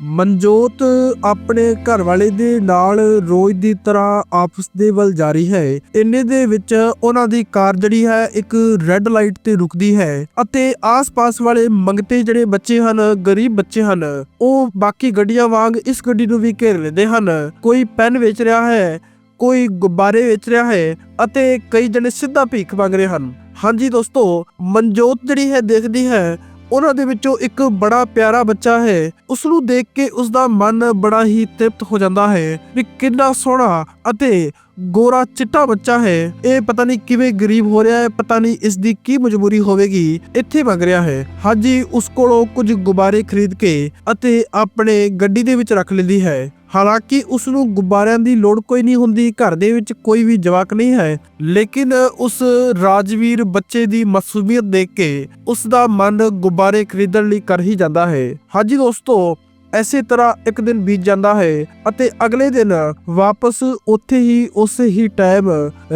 ਮਨਜੋਤ ਆਪਣੇ ਘਰ ਵਾਲੇ ਦੇ ਨਾਲ ਰੋਜ਼ ਦੀ ਤਰ੍ਹਾਂ ਆਪਸ ਦੇ ਵੱਲ ਜਾ ਰਹੀ ਹੈ। ਇੰਨੇ ਦੇ ਵਿੱਚ ਉਹਨਾਂ ਦੀ ਕਾਰ ਜਿਹੜੀ ਹੈ ਇੱਕ ਰੈੱਡ ਲਾਈਟ ਤੇ ਰੁਕਦੀ ਹੈ ਅਤੇ ਆਸ-ਪਾਸ ਵਾਲੇ ਮੰਗਤੇ ਜਿਹੜੇ ਬੱਚੇ ਹਨ, ਗਰੀਬ ਬੱਚੇ ਹਨ, ਉਹ ਬਾਕੀ ਗੱਡੀਆਂ ਵਾਂਗ ਇਸ ਗੱਡੀ ਨੂੰ ਵੀ ਘੇਰ ਲੈਂਦੇ ਹਨ। ਕੋਈ ਪੈਨ ਵੇਚ ਰਿਹਾ ਹੈ, ਕੋਈ ਗੁਬਾਰੇ ਵੇਚ ਰਿਹਾ ਹੈ ਅਤੇ ਕਈ ਜਣੇ ਸਿੱਧਾ ਭੀਖ ਮੰਗ ਰਹੇ ਹਨ। ਹਾਂਜੀ ਦੋਸਤੋ, ਮਨਜੋਤ ਜਿਹੜੀ ਹੈ ਦੇਖਦੀ ਹੈ ਉਹਨਾਂ ਦੇ ਵਿੱਚੋਂ ਇੱਕ ਬੜਾ ਪਿਆਰਾ ਬੱਚਾ ਹੈ। ਉਸ ਨੂੰ ਦੇਖ ਕੇ ਉਸ ਦਾ ਮਨ ਬੜਾ ਹੀ ਤ੍ਰਿਪਤ ਹੋ ਜਾਂਦਾ ਹੈ ਵੀ ਕਿੰਨਾ ਸੋਹਣਾ ਅਤੇ ਗੋਰਾ ਚਿੱਟਾ ਬੱਚਾ ਹੈ। ਇਹ ਪਤਾ ਨਹੀਂ ਕਿਵੇਂ ਗਰੀਬ ਹੋ ਰਿਹਾ ਹੈ, ਪਤਾ ਨਹੀਂ ਇਸ ਦੀ ਕੀ ਮਜਬੂਰੀ ਹੋਵੇਗੀ, ਇੱਥੇ ਮੰਗ ਰਿਹਾ ਹੈ। ਹਾਜੀ, ਉਸ ਕੋਲੋਂ ਕੁਝ ਗੁਬਾਰੇ ਖਰੀਦ ਕੇ ਅਤੇ ਆਪਣੇ ਗੱਡੀ ਦੇ ਵਿੱਚ ਰੱਖ ਲੈਂਦੀ ਹੈ। ਹਾਲਾਂਕਿ ਉਸ ਨੂੰ ਗੁਬਾਰਿਆਂ ਦੀ ਲੋੜ ਕੋਈ ਨਹੀਂ ਹੁੰਦੀ, ਘਰ ਦੇ ਵਿੱਚ ਕੋਈ ਵੀ ਜਵਾਕ ਨਹੀਂ ਹੈ। ਲੇਕਿਨ ਉਸ ਰਾਜਵੀਰ ਬੱਚੇ ਦੀ ਮਸੂਮੀਅਤ ਦੇਖ ਕੇ ਉਸ ਦਾ ਮਨ ਗੁਬਾਰੇ ਖਰੀਦਣ ਲਈ ਕਰ ਹੀ ਜਾਂਦਾ ਹੈ। ਹਾਂਜੀ ਦੋਸਤੋ ਐਸੇ ਤਰ੍ਹਾਂ ਇੱਕ ਦਿਨ ਬੀਤ ਜਾਂਦਾ ਹੈ ਅਤੇ ਅਗਲੇ ਦਿਨ ਵਾਪਸ ਉੱਥੇ ਹੀ ਉਸੇ ਹੀ ਟਾਈਮ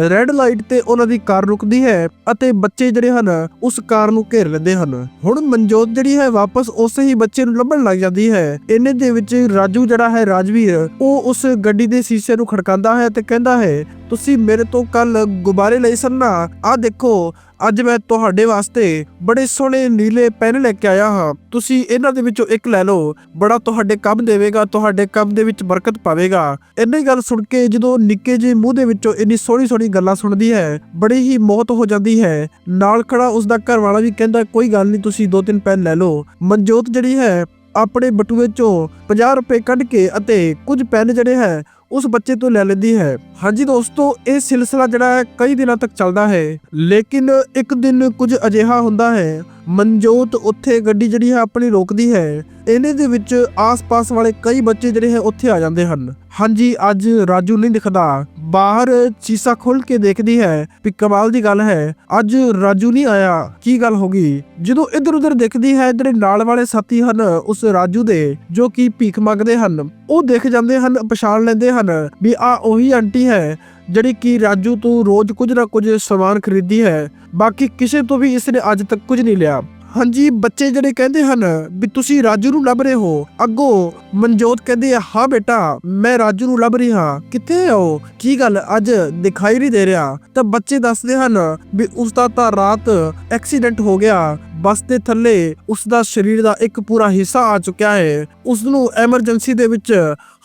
ਰੈੱਡ ਲਾਈਟ ਤੇ ਉਹਨਾਂ ਦੀ ਕਾਰ ਰੁਕਦੀ ਹੈ ਅਤੇ ਬੱਚੇ ਜਿਹੜੇ ਹਨ ਉਸ ਕਾਰ ਨੂੰ ਘੇਰ ਲੈਂਦੇ ਹਨ। ਹੁਣ ਮਨਜੋਤ ਜਿਹੜੀ ਹੈ ਵਾਪਸ ਉਸੇ ਹੀ ਬੱਚੇ ਨੂੰ ਲੱਭਣ ਲੱਗ ਜਾਂਦੀ ਹੈ। ਇੰਨੇ ਦੇ ਵਿੱਚ ਰਾਜੂ ਜਿਹੜਾ ਹੈ ਰਾਜਵੀਰ, ਉਹ ਉਸ ਗੱਡੀ ਦੇ ਸ਼ੀਸ਼ੇ ਨੂੰ ਖੜਕਾਉਂਦਾ ਹੈ ਤੇ ਕਹਿੰਦਾ ਹੈ ਤੁਸੀਂ ਮੇਰੇ ਤੋਂ ਕੱਲ ਗੁਬਾਰੇ ਲਏ ਸਨ ਨਾ? ਆਹ ਦੇਖੋ, ਅੱਜ ਮੈਂ ਤੁਹਾਡੇ ਵਾਸਤੇ ਬੜੇ ਸੋਹਣੇ ਨੀਲੇ ਪੈਨ ਲੈ ਕੇ ਆਇਆ ਹਾਂ। ਤੁਸੀਂ ਇਹਨਾਂ ਦੇ ਵਿੱਚੋਂ ਇੱਕ ਲੈ ਲਓ। ਬੜਾ ਤੁਹਾਡੇ ਕੰਮ ਦੇਵੇਗਾ, ਤੁਹਾਡੇ ਕੰਮ ਦੇ ਵਿੱਚ ਬਰਕਤ ਪਾਵੇਗਾ। ਇੰਨੀ ਗੱਲ ਸੁਣ ਕੇ ਜਦੋਂ ਨਿੱਕੇ ਜਿਹੇ ਮੂੰਹ ਦੇ ਵਿੱਚੋਂ ਇੰਨੀ ਸੋਹਣੀ ਸੋਹਣੀ ਗੱਲਾਂ ਸੁਣਦੀ ਹੈ, ਬੜੀ ਹੀ ਮੌਤ ਹੋ ਜਾਂਦੀ ਹੈ। ਨਾਲ ਖੜਾ ਉਸ ਦਾ ਘਰ ਵਾਲਾ ਵੀ ਕਹਿੰਦਾ, ਕੋਈ ਗੱਲ ਨਹੀਂ, ਤੁਸੀਂ ਦੋ ਤਿੰਨ ਪੈਨ ਲੈ ਲਓ। ਮਨਜੋਤ ਜਿਹੜੀ ਹੈ, ਆਪਣੇ ਬਟੂਏ ਚੋਂ 50 ਰੁਪਏ ਕੱਢ ਕੇ ਅਤੇ ਕੁਝ ਪੈਨ ਜਿਹੜੇ ਹੈ ਉਸ ਬੱਚੇ ਤੋਂ ਲੈ ਲੈਂਦੀ ਹੈ। ਹਾਂਜੀ ਦੋਸਤੋ, ਇਹ ਸਿਲਸਿਲਾ ਜਿਹੜਾ ਹੈ ਕਈ ਦਿਨਾਂ ਤੱਕ ਚੱਲਦਾ ਹੈ। ਲੇਕਿਨ ਇੱਕ ਦਿਨ ਕੁਝ ਅਜਿਹਾ ਹੁੰਦਾ ਹੈ ਮਨਜੋਤ ਉੱਥੇ ਗੱਡੀ ਜਿਹੜੀ ਹੈ ਆਪਣੀ ਰੋਕਦੀ ਹੈ। ਇਹਨੇ ਦੇ ਵਿੱਚ ਆਸ-ਪਾਸ ਵਾਲੇ ਕਈ ਬੱਚੇ ਜਿਹੜੇ ਹੈ ਉੱਥੇ ਆ ਜਾਂਦੇ ਹਨ। ਹਾਂਜੀ, ਅੱਜ ਰਾਜੂ ਨਹੀਂ ਦਿਖਦਾ। ਬਾਹਰ ਚੀਸਾ ਖੋਲ ਕੇ ਦੇਖਦੀ ਹੈ ਵੀ ਕਮਾਲ ਦੀ ਗੱਲ ਹੈ। ਅੱਜ ਰਾਜੂ ਨਹੀਂ ਆਇਆ। ਕੀ ਗੱਲ ਹੋ ਗਈ? ਜਦੋਂ ਇੱਧਰ ਉੱਧਰ ਦੇਖਦੀ ਹੈ, ਜਿਹੜੇ ਨਾਲ ਵਾਲੇ ਸਾਥੀ ਹਨ, ਉਸ ਰਾਜੂ ਦੇ, ਜੋ ਕਿ ਭੀਖ ਮੰਗਦੇ ਹਨ, ਉਹ ਦੇਖ ਜਾਂਦੇ ਹਨ, ਪਛਾਣ ਲੈਂਦੇ ਹਨ ਵੀ ਆ ਉਹੀ ਆਂਟੀ ਹੈ ਜਿਹੜੀ ਕਿ ਰਾਜੂ ਤੋਂ ਰੋਜ਼ ਕੁਝ ਨਾ ਕੁਝ ਸਮਾਨ ਖਰੀਦੀ ਹੈ, ਬਾਕੀ ਕਿਸੇ ਤੋਂ ਵੀ ਇਸ ਨੇ ਅੱਜ ਤੱਕ ਕੁਝ ਨਹੀਂ ਲਿਆ। ਹਾਂਜੀ, ਬੱਚੇ ਜਿਹੜੇ ਕਹਿੰਦੇ ਹਨ ਵੀ ਤੁਸੀਂ ਰਾਜੂ ਨੂੰ ਲੱਭ ਰਹੇ ਹੋ, ਅੱਗੋਂ ਮਨਜੋਤ ਕਹਿੰਦੇ ਹੈ, ਹਾਂ ਬੇਟਾ, ਮੈਂ ਰਾਜੂ ਨੂੰ ਲੱਭ ਰਹੀ ਹਾਂ। ਕਿੱਥੇ ਹੈ ਕੀ ਗੱਲ ਅੱਜ ਦਿਖਾਈ ਨਹੀਂ ਦੇ ਰਿਹਾ? ਤਾਂ ਬੱਚੇ ਦੱਸਦੇ ਹਨ ਵੀ ਉਸ ਦਾ ਤਾਂ ਰਾਤ ਐਕਸੀਡੈਂਟ ਹੋ ਗਿਆ। ਬੱਸ ਦੇ ਥੱਲੇ ਉਸ ਦਾ ਸਰੀਰ ਦਾ ਇੱਕ ਪੂਰਾ ਹਿੱਸਾ ਆ ਚੁੱਕਿਆ ਹੈ। ਉਸ ਨੂੰ ਐਮਰਜੈਂਸੀ ਦੇ ਵਿੱਚ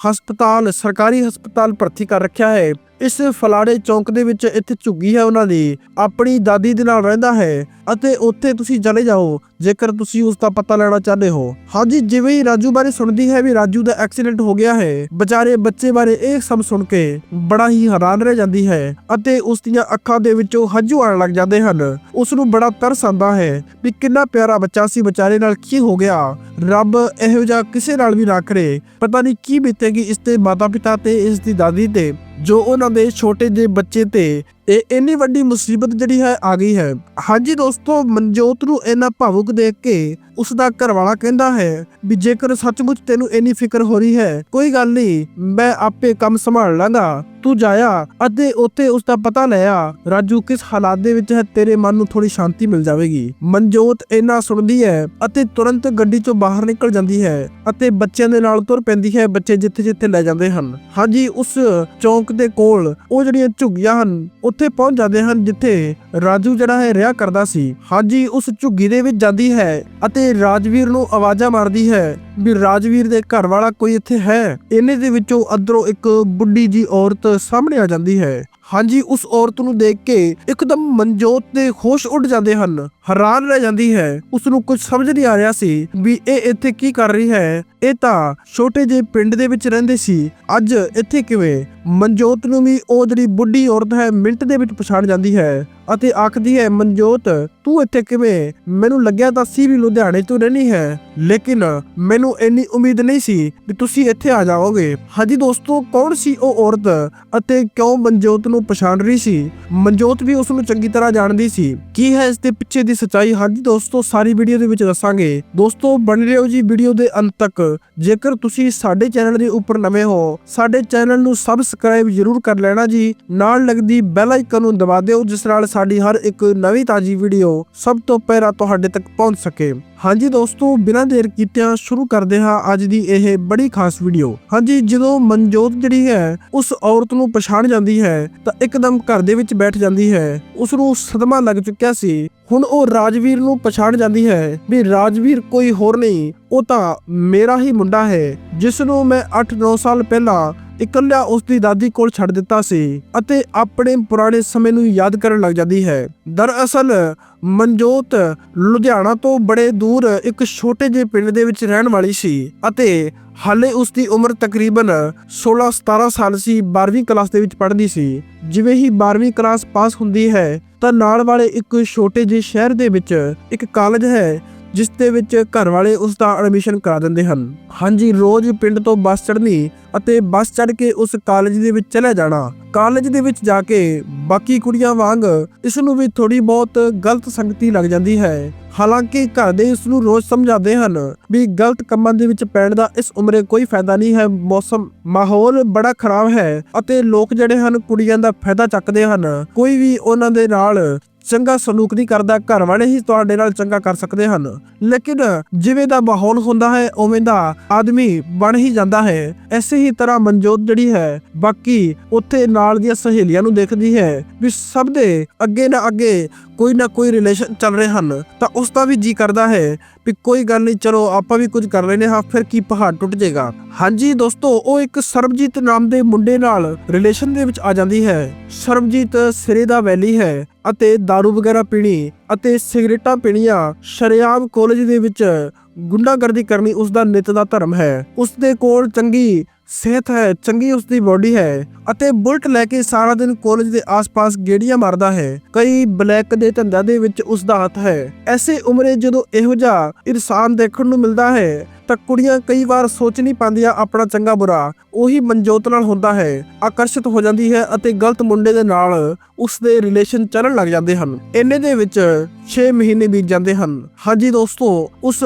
ਹਸਪਤਾਲ, ਸਰਕਾਰੀ ਹਸਪਤਾਲ ਭਰਤੀ ਕਰ ਰੱਖਿਆ ਹੈ। ਇਸ ਫਲਾੜੇ ਚੌਂਕ ਦੇ ਵਿੱਚ ਇੱਥੇ ਝੁੱਗੀ ਹੈ ਉਹਨਾਂ ਦੀ। ਆਪਣੀ ਦਾਦੀ ਦੇ ਨਾਲ ਰਹਿੰਦਾ ਹੈ। ਅਤੇ ਉੱਥੇ ਤੁਸੀਂ ਚਲੇ ਜਾਓ, ਜੇਕਰ ਤੁਸੀਂ ਉਸ ਦਾ ਪਤਾ ਲੈਣਾ ਚਾਹੁੰਦੇ ਹੋ। ਹਾਂਜੀ, ਜਿਵੇਂ ਹੀ ਰਾਜੂ ਬਾਰੇ ਸੁਣਦੀ ਹੈ ਵੀ ਰਾਜੂ ਦਾ ਐਕਸੀਡੈਂਟ ਹੋ ਗਿਆ ਹੈ, ਵਿਚਾਰੇ ਬੱਚੇ ਬਾਰੇ ਇਹ ਸਭ ਸੁਣ ਕੇ ਬੜਾ ਹੀ ਹੈਰਾਨ ਰਹਿ ਜਾਂਦੀ ਹੈ ਅਤੇ ਉਸ ਦੀਆਂ ਅੱਖਾਂ ਦੇ ਵਿੱਚੋਂ ਹੰਝੂ ਆਉਣ ਲੱਗ ਜਾਂਦੇ ਹਨ। ਉਸ ਨੂੰ ਬੜਾ ਤਰਸ ਆਉਂਦਾ ਹੈ ਵੀ ਕਿੰਨਾ ਪਿਆਰਾ ਬੱਚਾ ਸੀ, ਵਿਚਾਰੇ ਨਾਲ ਕੀ ਹੋ ਗਿਆ? ਰੱਬ ਇਹੋ ਜਿਹਾ ਕਿਸੇ ਨਾਲ ਵੀ ਨਾ ਕਰੇ। ਪਤਾ ਨਹੀਂ ਕੀ ਬੀਤੇਗੀ ਇਸ ਤੇ ਮਾਤਾ ਪਿਤਾ ਤੇ ਇਸ ਦੀ ਦਾਦੀ ਤੇ, ਜੋ ਉਹਨਾਂ ਦੇ ਛੋਟੇ ਜਿਹੇ ਬੱਚੇ ਤੇ ਇਹ ਇੰਨੀ ਵੱਡੀ ਮੁਸੀਬਤ ਜਿਹੜੀ ਹੈ ਆ ਗਈ ਹੈ। ਹਾਂਜੀ ਦੋਸਤੋ, ਮਨਜੋਤ ਨੂੰ ਇਹਨਾਂ ਭਾਵੁਕ ਦੇਖ ਕੇ ਉਸ ਦਾ ਘਰ ਵਾਲਾ ਕਹਿੰਦਾ ਹੈ ਵੀ ਜੇਕਰ ਸੱਚਮੁੱਚ ਤੈਨੂੰ ਇੰਨੀ ਫਿਕਰ ਹੋ ਰਹੀ ਹੈ, ਕੋਈ ਗੱਲ ਨਹੀਂ, ਮੈਂ ਆਪੇ ਕੰਮ ਸੰਭਾਲ ਲਾਂਗਾ। ਤੂੰ ਜਾਇਆ ਅਤੇ ਉੱਥੇ ਉਸ ਦਾ ਪਤਾ ਲਿਆ ਰਾਜੂ, ਕਿਸ ਹਾਲਾਤ ਦੇ ਵਿੱਚ ਹੈ, ਤੇਰੇ ਮਨ ਨੂੰ ਥੋੜੀ ਸ਼ਾਂਤੀ ਮਿਲ ਜਾਵੇਗੀ। ਮਨਜੋਤ ਇੰਨਾ ਸੁਣਦੀ ਹੈ ਅਤੇ ਤੁਰੰਤ ਗੱਡੀ ਚੋਂ ਬਾਹਰ ਨਿਕਲ ਜਾਂਦੀ ਹੈ ਅਤੇ ਬੱਚਿਆਂ ਦੇ ਨਾਲ ਤੁਰ ਪੈਂਦੀ ਹੈ, ਬੱਚੇ ਜਿੱਥੇ ਜਿੱਥੇ ਲੈ ਜਾਂਦੇ ਹਨ। ਹਾਂਜੀ, ਉਸ ਚੌਂਕ ਦੇ ਕੋਲ ਉਹ ਜਿਹੜੀਆਂ ਝੁੱਗੀਆਂ ਹਨ, ਉੱਥੇ ਪਹੁੰਚ ਜਾਂਦੇ ਹਨ, ਜਿੱਥੇ ਰਾਜੂ ਜਿਹੜਾ ਹੈ, ਰਿਹਾ ਕਰਦਾ ਸੀ। ਹਾਂਜੀ, ਉਸ ਝੁੱਗੀ ਦੇ ਵਿੱਚ ਜਾਂਦੀ ਹੈ ਅਤੇ ਰਾਜਵੀਰ ਨੂੰ ਆਵਾਜ਼ਾਂ ਮਾਰਦੀ ਹੈ ਵੀ ਰਾਜਵੀਰ ਦੇ ਘਰ ਵਾਲਾ ਕੋਈ ਇੱਥੇ ਹੈ। ਇਹਨੇ ਦੇ ਵਿੱਚੋਂ ਅੰਦਰੋਂ ਇੱਕ ਬੁੱਢੀ ਜੀ ਔਰਤ ਸਾਹਮਣੇ ਆ ਜਾਂਦੀ ਹੈ। ਹਾਂਜੀ, ਉਸ ਔਰਤ ਨੂੰ ਦੇਖ ਕੇ ਇੱਕਦਮ ਮਨਜੋਤ ਦੇ ਹੋਸ਼ ਉੱਡ ਜਾਂਦੇ ਹਨ। ਹੈਰਾਨ ਰਹਿ ਜਾਂਦੀ ਹੈ। ਉਸ ਨੂੰ ਕੁਝ ਸਮਝ ਨਹੀਂ ਆ ਰਿਹਾ ਸੀ ਵੀ ਇਹ ਇੱਥੇ ਕੀ ਕਰ ਰਹੀ ਹੈ। ਇਹ ਤਾਂ ਛੋਟੇ ਜਿਹੇ ਪਿੰਡ ਦੇ ਵਿੱਚ ਰਹਿੰਦੇ ਸੀ। ਅੱਜ ਇੱਥੇ ਕਿਵੇਂ? ਮਨਜੋਤ ਨੂੰ ਵੀ ਉਹ ਜਿਹੜੀ ਬੁੱਢੀ ਔਰਤ ਹੈ, ਮਿੰਟ ਦੇ ਵਿੱਚ ਪਛਾਣ ਜਾਂਦੀ ਹੈ ਅਤੇ ਆਖਦੀ ਹੈ, ਮਨਜੋਤ, ਤੂੰ ਇੱਥੇ ਕਿਵੇਂ? ਮੈਨੂੰ ਲੱਗਿਆ ਤਾਂ ਸੀ ਵੀ ਲੁਧਿਆਣੇ ਤੋਂ ਰਹਿਣੀ ਹੈ, ਲੇਕਿਨ ਮੈਨੂੰ ਇੰਨੀ ਉਮੀਦ ਨਹੀਂ ਸੀ ਵੀ ਤੁਸੀਂ ਇੱਥੇ ਆ ਜਾਓਗੇ। ਹਾਂਜੀ ਦੋਸਤੋ, ਕੌਣ ਸੀ ਉਹ ਔਰਤ ਅਤੇ ਕਿਉਂ ਮਨਜੋਤ ਨੂੰ ਪਛਾਣ ਰਹੀ ਸੀ? ਮਨਜੋਤ ਵੀ ਉਸ ਨੂੰ ਚੰਗੀ ਤਰ੍ਹਾਂ ਜਾਣਦੀ ਸੀ। ਕੀ ਹੈ ਇਸ ਦੇ ਪਿੱਛੇ ਦੀ ਸੱਚਾਈ ਹਾਂਜੀ ਦੋਸਤੋ ਸਾਰੀ ਵੀਡੀਓ ਦੇ ਵਿੱਚ ਦੱਸਾਂਗੇ। ਦੋਸਤੋ ਬਣ ਰਹੋ ਜੀ ਵੀਡੀਓ ਦੇ ਅੰਤ ਤੱਕ। ਜੇਕਰ ਤੁਸੀਂ ਸਾਡੇ ਚੈਨਲ ਦੇ ਉੱਪਰ ਨਵੇਂ ਹੋ, ਸਾਡੇ ਚੈਨਲ ਨੂੰ ਸਬਸਕ੍ਰਾਈਬ ਜ਼ਰੂਰ ਕਰ ਲੈਣਾ ਜੀ। ਨਾਲ ਲੱਗਦੀ ਬੈਲ ਆਈਕਨ ਨੂੰ ਦਬਾ ਦਿਓ, ਜਿਸ ਨਾਲ ਸਾਡੀ ਹਰ ਇੱਕ ਨਵੀਂ ਤਾਜੀ ਵੀਡੀਓ ਸਭ ਤੋਂ ਪਹਿਲਾਂ ਤੁਹਾਡੇ ਤੱਕ ਪਹੁੰਚ ਸਕੇ। ਹਾਂਜੀ ਦੋਸਤੋ, ਬਿਨਾਂ ਦੇਰ ਕੀਤਿਆਂ ਸ਼ੁਰੂ ਕਰਦੇ ਹਾਂ ਅੱਜ ਦੀ ਇਹ ਬੜੀ ਖਾਸ ਵੀਡੀਓ ਹਾਂਜੀ, ਜਦੋਂ ਮਨਜੋਤ ਜਿਹੜੀ ਹੈ, ਉਸ ਔਰਤ ਨੂੰ ਪਛਾਣ ਜਾਂਦੀ ਹੈ, ਤਾਂ ਇੱਕਦਮ ਘਰ ਦੇ ਵਿੱਚ ਬੈਠ ਜਾਂਦੀ ਹੈ। ਉਸ ਨੂੰ ਸਦਮਾ ਲੱਗ ਚੁੱਕਿਆ ਸੀ। ਹੁਣ ਉਹ ਰਾਜਵੀਰ ਨੂੰ ਪਛਾਣ ਜਾਂਦੀ ਹੈ ਵੀ ਰਾਜਵੀਰ ਕੋਈ ਹੋਰ ਨਹੀਂ, ਉਹ ਤਾਂ ਮੇਰਾ ਹੀ ਮੁੰਡਾ ਹੈ ਜਿਸ ਨੂੰ ਮੈਂ 8-9 ਸਾਲ ਪਹਿਲਾਂ ਇਕੱਲਾ ਉਸ ਦੀ ਦਾਦੀ ਕੋਲ ਛੱਡ ਦਿੱਤਾ ਸੀ ਅਤੇ ਆਪਣੇ ਪੁਰਾਣੇ ਸਮੇਂ ਨੂੰ ਯਾਦ ਕਰਨ ਲੱਗ ਜਾਂਦੀ ਹੈ। ਦਰਅਸਲ, ਮਨਜੋਤ ਲੁਧਿਆਣਾ ਤੋਂ ਬੜੇ ਦੂਰ ਇੱਕ ਛੋਟੇ ਜਿਹੇ ਪਿੰਡ ਦੇ ਵਿੱਚ ਰਹਿਣ ਵਾਲੀ ਸੀ ਅਤੇ ਹਾਲੇ ਉਸ ਦੀ ਉਮਰ ਤਕਰੀਬਨ 16-17 ਸਾਲ ਸੀ 12ਵੀਂ ਕਲਾਸ ਦੇ ਵਿੱਚ ਪੜ੍ਹਦੀ ਸੀ। ਜਿਵੇਂ ਹੀ 12ਵੀਂ ਕਲਾਸ ਪਾਸ ਹੁੰਦੀ ਹੈ, ਤਾਂ ਨਾਲ ਵਾਲੇ ਇੱਕ ਛੋਟੇ ਜਿਹੇ ਸ਼ਹਿਰ ਦੇ ਵਿੱਚ ਇੱਕ ਕਾਲਜ ਹੈ ਜਿਸ ਦੇ ਵਿੱਚ ਘਰ ਵਾਲੇ ਉਸ ਦਾ ਐਡਮਿਸ਼ਨ ਕਰਾ ਦਿੰਦੇ ਹਨ। ਹਾਂਜੀ, ਰੋਜ਼ ਪਿੰਡ ਤੋਂ ਬੱਸ ਚੜ੍ਹਨੀ ਅਤੇ ਬੱਸ ਚੜ੍ਹ ਕੇ ਉਸ ਕਾਲਜ ਦੇ ਵਿੱਚ ਚਲੇ ਜਾਣਾ। ਕਾਲਜ ਦੇ ਵਿੱਚ ਜਾ ਕੇ ਬਾਕੀ ਕੁੜੀਆਂ ਵਾਂਗ ਇਸ ਨੂੰ ਵੀ ਥੋੜੀ ਬਹੁਤ ਗਲਤ ਸੰਗਤੀ ਲੱਗ ਜਾਂਦੀ ਹੈ। ਹਾਲਾਂਕਿ ਘਰ ਦੇ ਇਸ ਨੂੰ ਰੋਜ਼ ਸਮਝਾਉਂਦੇ ਹਨ ਵੀ ਗਲਤ ਕੰਮਾਂ ਦੇ ਵਿੱਚ ਪੈਣ ਦਾ ਇਸ ਉਮਰੇ ਕੋਈ ਫਾਇਦਾ ਨਹੀਂ ਹੈ। ਮੌਸਮ, ਮਾਹੌਲ ਬੜਾ ਖਰਾਬ ਹੈ ਅਤੇ ਲੋਕ ਜਿਹੜੇ ਹਨ ਕੁੜੀਆਂ ਦਾ ਫਾਇਦਾ ਚੱਕਦੇ ਹਨ। ਕੋਈ ਵੀ ਉਹਨਾਂ ਦੇ ਨਾਲ ਚੰਗਾ ਸਲੂਕ ਨਹੀਂ ਕਰਦਾ, ਘਰ ਵਾਲੇ ਹੀ ਤੁਹਾਡੇ ਨਾਲ ਚੰਗਾ ਕਰ ਸਕਦੇ ਹਨ। ਲੇਕਿਨ ਜਿਵੇਂ ਦਾ ਮਾਹੌਲ ਹੁੰਦਾ ਹੈ, ਉਵੇਂ ਦਾ ਆਦਮੀ ਬਣ ਹੀ ਜਾਂਦਾ ਹੈ। ਐਸੇ ਹੀ ਤਰ੍ਹਾਂ ਮਨਜੋਤ ਜਿਹੜੀ ਹੈ, ਬਾਕੀ ਉੱਥੇ ਨਾਲ ਦੀਆਂ ਸਹੇਲੀਆਂ ਨੂੰ ਦੇਖਦੀ ਹੈ ਵੀ ਸਭ ਦੇ ਅੱਗੇ ਨਾ ਅੱਗੇ ਕੋਈ ਨਾ ਕੋਈ ਰਿਲੇਸ਼ਨ ਚੱਲ ਰਹੇ ਹਨ, ਤਾਂ ਉਸ ਦਾ ਵੀ ਜੀ ਕਰਦਾ ਹੈ ਵੀ ਕੋਈ ਗੱਲ ਨਹੀਂ, ਚਲੋ ਆਪਾਂ ਵੀ ਕੁਝ ਕਰ ਲੈਨੇ ਹਾਂ, ਫਿਰ ਕੀ ਪਹਾੜ ਟੁੱਟ ਜਾਏਗਾ। ਹਾਂਜੀ ਦੋਸਤੋ, ਉਹ ਇੱਕ ਸਰਬਜੀਤ ਨਾਮ ਦੇ ਮੁੰਡੇ ਨਾਲ ਰਿਲੇਸ਼ਨ ਦੇ ਵਿੱਚ ਆ ਜਾਂਦੀ ਹੈ। ਸਰਬਜੀਤ ਸਿਰੇ ਦਾ ਵੈਲੀ ਹੈ ਅਤੇ दारू ਵਗੈਰਾ ਪੀਣੀ ਅਤੇ ਸਿਗਰਟਾਂ ਪੀਣੀਆਂ ਸ਼ਰੇਆਮ ਕਾਲਜ ਦੇ ਵਿੱਚ ਗੁੰਡਾਗਰਦੀ ਕਰਨੀ ਉਸ ਦਾ ਨਿਤ ਦਾ ਧਰਮ ਹੈ। ਉਸ ਦੇ ਕੋਲ ਚੰਗੀ ਸਿਹਤ ਹੈ, ਚੰਗੀ ਉਸ ਦੀ ਬਾਡੀ ਹੈ ਅਤੇ ਬੁਲਟ ਲੈ ਕੇ ਸਾਰਾ ਦਿਨ ਕਾਲਜ ਦੇ ਆਸ-ਪਾਸ ਗੇੜੀਆਂ ਮਾਰਦਾ ਹੈ। ਕਈ ਬਲੈਕ ਦੇ ਧੰਦਾ ਦੇ ਵਿੱਚ ਉਸ ਦਾ ਹੱਥ ਹੈ। ਐਸੇ ਉਮਰੇ ਜਦੋਂ ਇਹੋ ਜਿਹਾ ਇਨਸਾਨ ਦੇਖਣ ਨੂੰ ਮਿਲਦਾ ਹੈ, ਤਾਂ ਕੁੜੀਆਂ ਕਈ ਵਾਰ ਸੋਚ ਨਹੀਂ ਪਾਉਂਦੀਆਂ ਆਪਣਾ ਚੰਗਾ ਬੁਰਾ। ਉਹੀ ਮਨਜੋਤ ਨਾਲ ਹੁੰਦਾ ਹੈ, ਆਕਰਸ਼ਿਤ ਹੋ ਜਾਂਦੀ ਹੈ ਅਤੇ ਗਲਤ ਮੁੰਡੇ ਦੇ ਨਾਲ ਉਸ ਦੇ ਰਿਲੇਸ਼ਨ ਚੱਲਣ ਲੱਗ ਜਾਂਦੇ ਹਨ। ਇੰਨੇ ਦੇ ਵਿੱਚ 6 ਮਹੀਨੇ ਬੀਤ ਜਾਂਦੇ ਹਨ। ਹਾਂਜੀ ਦੋਸਤੋ, ਉਸ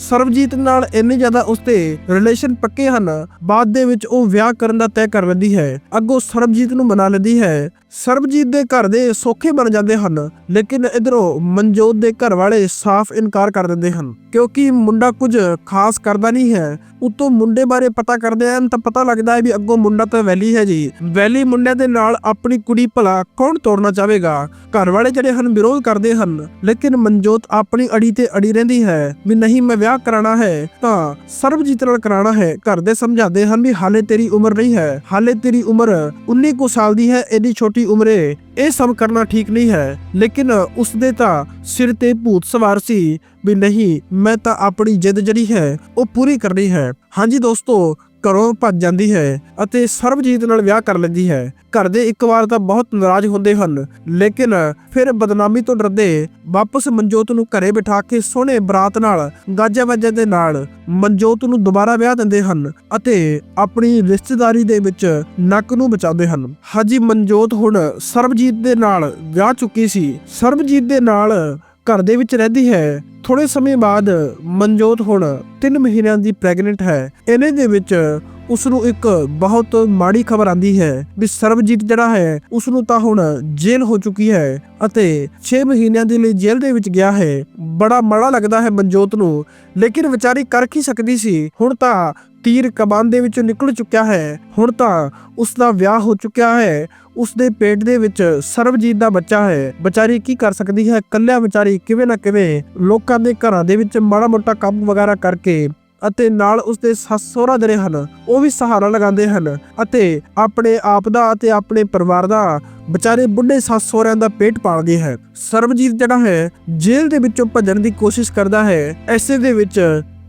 ਸਰਬਜੀਤ ਨਾਲ ਇੰਨੇ ਜ਼ਿਆਦਾ ਉਸ ਦੇ ਰਿਲੇਸ਼ਨ ਪੱਕੇ ਹਨ, ਬਾਅਦ ਦੇ ਵਿੱਚ ਉਹ ਵਿਆਹ ਕਰਨ ਦਾ ਤੈਅ ਕਰ ਲੈਂਦੀ ਹੈ। ਅੱਗੋਂ ਸਰਬਜੀਤ ਨੂੰ ਮਨਾ ਲੈਂਦੀ ਹੈ ਸਰਬਜੀਤ ਦੇ ਘਰ ਦੇ ਸੌਖੇ ਬਣ ਜਾਂਦੇ ਹਨ, ਲੇਕਿਨ ਇਧਰੋਂ ਮਨਜੋਤ ਦੇ ਘਰ ਵਾਲੇ ਸਾਫ਼ ਇਨਕਾਰ ਕਰ ਦਿੰਦੇ ਹਨ, ਕਿਉਂਕਿ ਮੁੰਡਾ ਕੁਝ ਖਾਸ ਕਰਦਾ ਨਹੀਂ ਹੈ। ਉਤੋਂ ਮੁੰਡੇ ਬਾਰੇ ਪਤਾ ਕਰਦੇ ਹਨ ਤਾਂ ਪਤਾ ਲੱਗਦਾ ਹੈ ਵੀ ਅੱਗੋਂ ਮੁੰਡਾ ਤਾਂ ਵੈਲੀ ਹੈ ਜੀ। ਵੈਲੀ ਮੁੰਡਿਆਂ ਦੇ ਨਾਲ ਆਪਣੀ ਕੁੜੀ ਭਲਾ ਕੌਣ ਤੋੜਨਾ ਚਾਹੇਗਾ? ਘਰ ਵਾਲੇ ਜਿਹੜੇ ਹਨ ਵਿਰੋਧ ਕਰਦੇ ਹਨ, ਲੇਕਿਨ ਮਨਜੋਤ ਆਪਣੀ ਅੜੀ ਤੇ ਅੜੀ ਰਹਿੰਦੀ ਹੈ। ਵੀ ਨਹੀਂ ਮੈਂ ਵਿਆਹ ਕਰਾਣਾ ਹੈ ਤਾਂ ਸਰਬਜੀਤ ਨਾਲ ਕਰਾਣਾ ਹੈ। ਘਰ ਦੇ ਸਮਝਾਉਂਦੇ ਹਨ ਵੀ ਹਾਲੇ ਤੇਰੀ ਉਮਰ ਨਹੀਂ ਹੈ। ਹਾਲੇ ਤੇਰੀ ਉਮਰ 19 ਕੁ ਸਾਲ ਦੀ ਹੈ, ਇੰਨੀ ਛੋਟੀ ਉਮਰੇ ਇਹ ਸਭ ਕਰਨਾ ਠੀਕ ਨਹੀਂ ਹੈ, ਲੇਕਿਨ ਉਸ ਦੇ ਤਾਂ ਸਿਰ ਤੇ ਭੂਤ ਸਵਾਰ ਸੀ ਵੀ ਨਹੀਂ, ਮੈਂ ਤਾਂ ਆਪਣੀ ਜਿੱਦ ਜਿਹੜੀ ਹੈ, ਉਹ ਪੂਰੀ ਕਰਨੀ ਹੈ। ਹਾਂਜੀ ਦੋਸਤੋ ਘਰੋਂ ਭੱਜ ਜਾਂਦੀ ਹੈ ਅਤੇ ਸਰਬਜੀਤ ਨਾਲ ਵਿਆਹ ਕਰ ਲੈਂਦੀ ਹੈ। ਘਰ ਦੇ ਇੱਕ ਵਾਰ ਤਾਂ ਬਹੁਤ ਨਾਰਾਜ਼ ਹੁੰਦੇ ਹਨ, ਲੇਕਿਨ ਫਿਰ ਬਦਨਾਮੀ ਤੋਂ ਡਰਦੇ ਵਾਪਸ ਮਨਜੋਤ ਨੂੰ ਘਰੇ ਬਿਠਾ ਕੇ ਸੋਹਣੇ ਬਰਾਤ ਨਾਲ, ਗਾਜਾ ਵੱਜੇ ਦੇ ਨਾਲ ਮਨਜੋਤ ਨੂੰ ਦੁਬਾਰਾ ਵਿਆਹ ਦਿੰਦੇ ਹਨ ਅਤੇ ਆਪਣੀ ਰਿਸ਼ਤੇਦਾਰੀ ਦੇ ਵਿੱਚ ਨੱਕ ਨੂੰ ਬਚਾਉਂਦੇ ਹਨ। ਹਾਜੀ ਮਨਜੋਤ, ਹੁਣ ਸਰਬਜੀਤ ਦੇ ਨਾਲ ਵਿਆਹ ਚੁੱਕੀ ਸੀ। ਸਰਬਜੀਤ ਦੇ ਨਾਲ ਘਰ ਦੇ ਵਿੱਚ ਰਹਿੰਦੀ ਹੈ। ਥੋੜੇ ਸਮੇਂ ਬਾਅਦ ਮਨਜੋਤ ਹੁਣ 3 ਮਹੀਨਿਆਂ ਦੀ ਪ੍ਰੈਗਨੈਂਟ ਹੈ। ਇਹਨੇ ਦੇ ਵਿੱਚ ਉਸ ਨੂੰ ਇੱਕ ਬਹੁਤ ਮਾੜੀ ਖਬਰ ਆਂਦੀ ਹੈ ਵੀ ਸਰਬਜੀਤ ਜਿਹੜਾ ਹੈ ਉਸ ਨੂੰ ਤਾਂ ਹੁਣ ਜੇਲ੍ਹ ਹੋ ਚੁੱਕੀ ਹੈ ਅਤੇ 6 ਮਹੀਨਿਆਂ ਦੇ ਲਈ ਜੇਲ੍ਹ ਦੇ ਵਿੱਚ ਗਿਆ ਹੈ। ਬੜਾ ਮਾੜਾ ਲੱਗਦਾ ਹੈ ਮਨਜੋਤ ਨੂੰ, ਲੇਕਿਨ ਵਿਚਾਰੀ ਕਰ ਕੀ ਸਕਦੀ ਸੀ? ਹੁਣ ਤਾਂ ਤੀਰ ਕਮਾਨ ਦੇ ਵਿੱਚੋਂ ਨਿਕਲ ਚੁੱਕਿਆ ਹੈ। ਹੁਣ ਤਾਂ ਉਸ ਦਾ ਵਿਆਹ ਹੋ ਚੁੱਕਿਆ ਹੈ। ਉਸ ਦੇ ਪੇਟ ਦੇ ਵਿੱਚ ਸਰਬਜੀਤ ਦਾ ਬੱਚਾ ਹੈ। ਵਿਚਾਰੀ ਕੀ ਕਰ ਸਕਦੀ ਹੈ? ਕੱਲਿਆ ਵਿਚਾਰੀ ਕਿਵੇਂ ਨਾ ਕਿਵੇਂ ਲੋਕਾਂ ਦੇ ਘਰਾਂ ਦੇ ਵਿੱਚ ਮਾੜਾ ਮੋਟਾ ਕੰਮ ਵਗੈਰਾ ਕਰਕੇ ਅਤੇ ਨਾਲ ਉਸਦੇ ਸੱਸ ਸਹੁਰਾ ਜਿਹੜੇ ਹਨ, ਉਹ ਵੀ ਸਹਾਰਾ ਲਗਾਉਂਦੇ ਹਨ ਅਤੇ ਆਪਣੇ ਆਪ ਦਾ ਅਤੇ ਆਪਣੇ ਪਰਿਵਾਰ ਦਾ ਵਿਚਾਰੇ ਬੁੱਢੇ ਸੱਸ ਸਹੁਰਿਆਂ ਦਾ ਪੇਟ ਪਾਲਦੀ ਹੈ ਸਰਬਜੀਤ ਜਿਹੜਾ ਹੈ, ਜੇਲ੍ਹ ਦੇ ਵਿੱਚੋਂ ਭੱਜਣ ਦੀ ਕੋਸ਼ਿਸ਼ ਕਰਦਾ ਹੈ। ਐਸੇ ਦੇ ਵਿੱਚ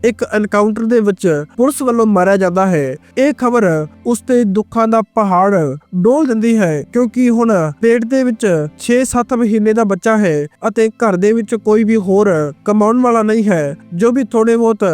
ਇੱਕ ਐਨਕਾਊਂਟਰ ਦੇ ਵਿੱਚ ਪੁਲਿਸ ਵੱਲੋਂ ਮਾਰਿਆ ਜਾਂਦਾ ਹੈ। ਇਹ ਖਬਰ ਉਸ ਤੇ ਦੁੱਖਾਂ ਦਾ ਪਹਾੜ ਡੋਲ ਦਿੰਦੀ ਹੈ ਕਿਉਂਕਿ ਹੁਣ ਪੇਟ ਦੇ ਵਿੱਚ 6-7 ਮਹੀਨੇ ਦਾ ਬੱਚਾ ਹੈ ਅਤੇ ਘਰ ਦੇ ਵਿੱਚ ਕੋਈ ਵੀ ਹੋਰ ਕਮਾਉਣ ਵਾਲਾ ਨਹੀਂ ਹੈ, ਜੋ ਵੀ ਥੋੜੇ ਬਹੁਤ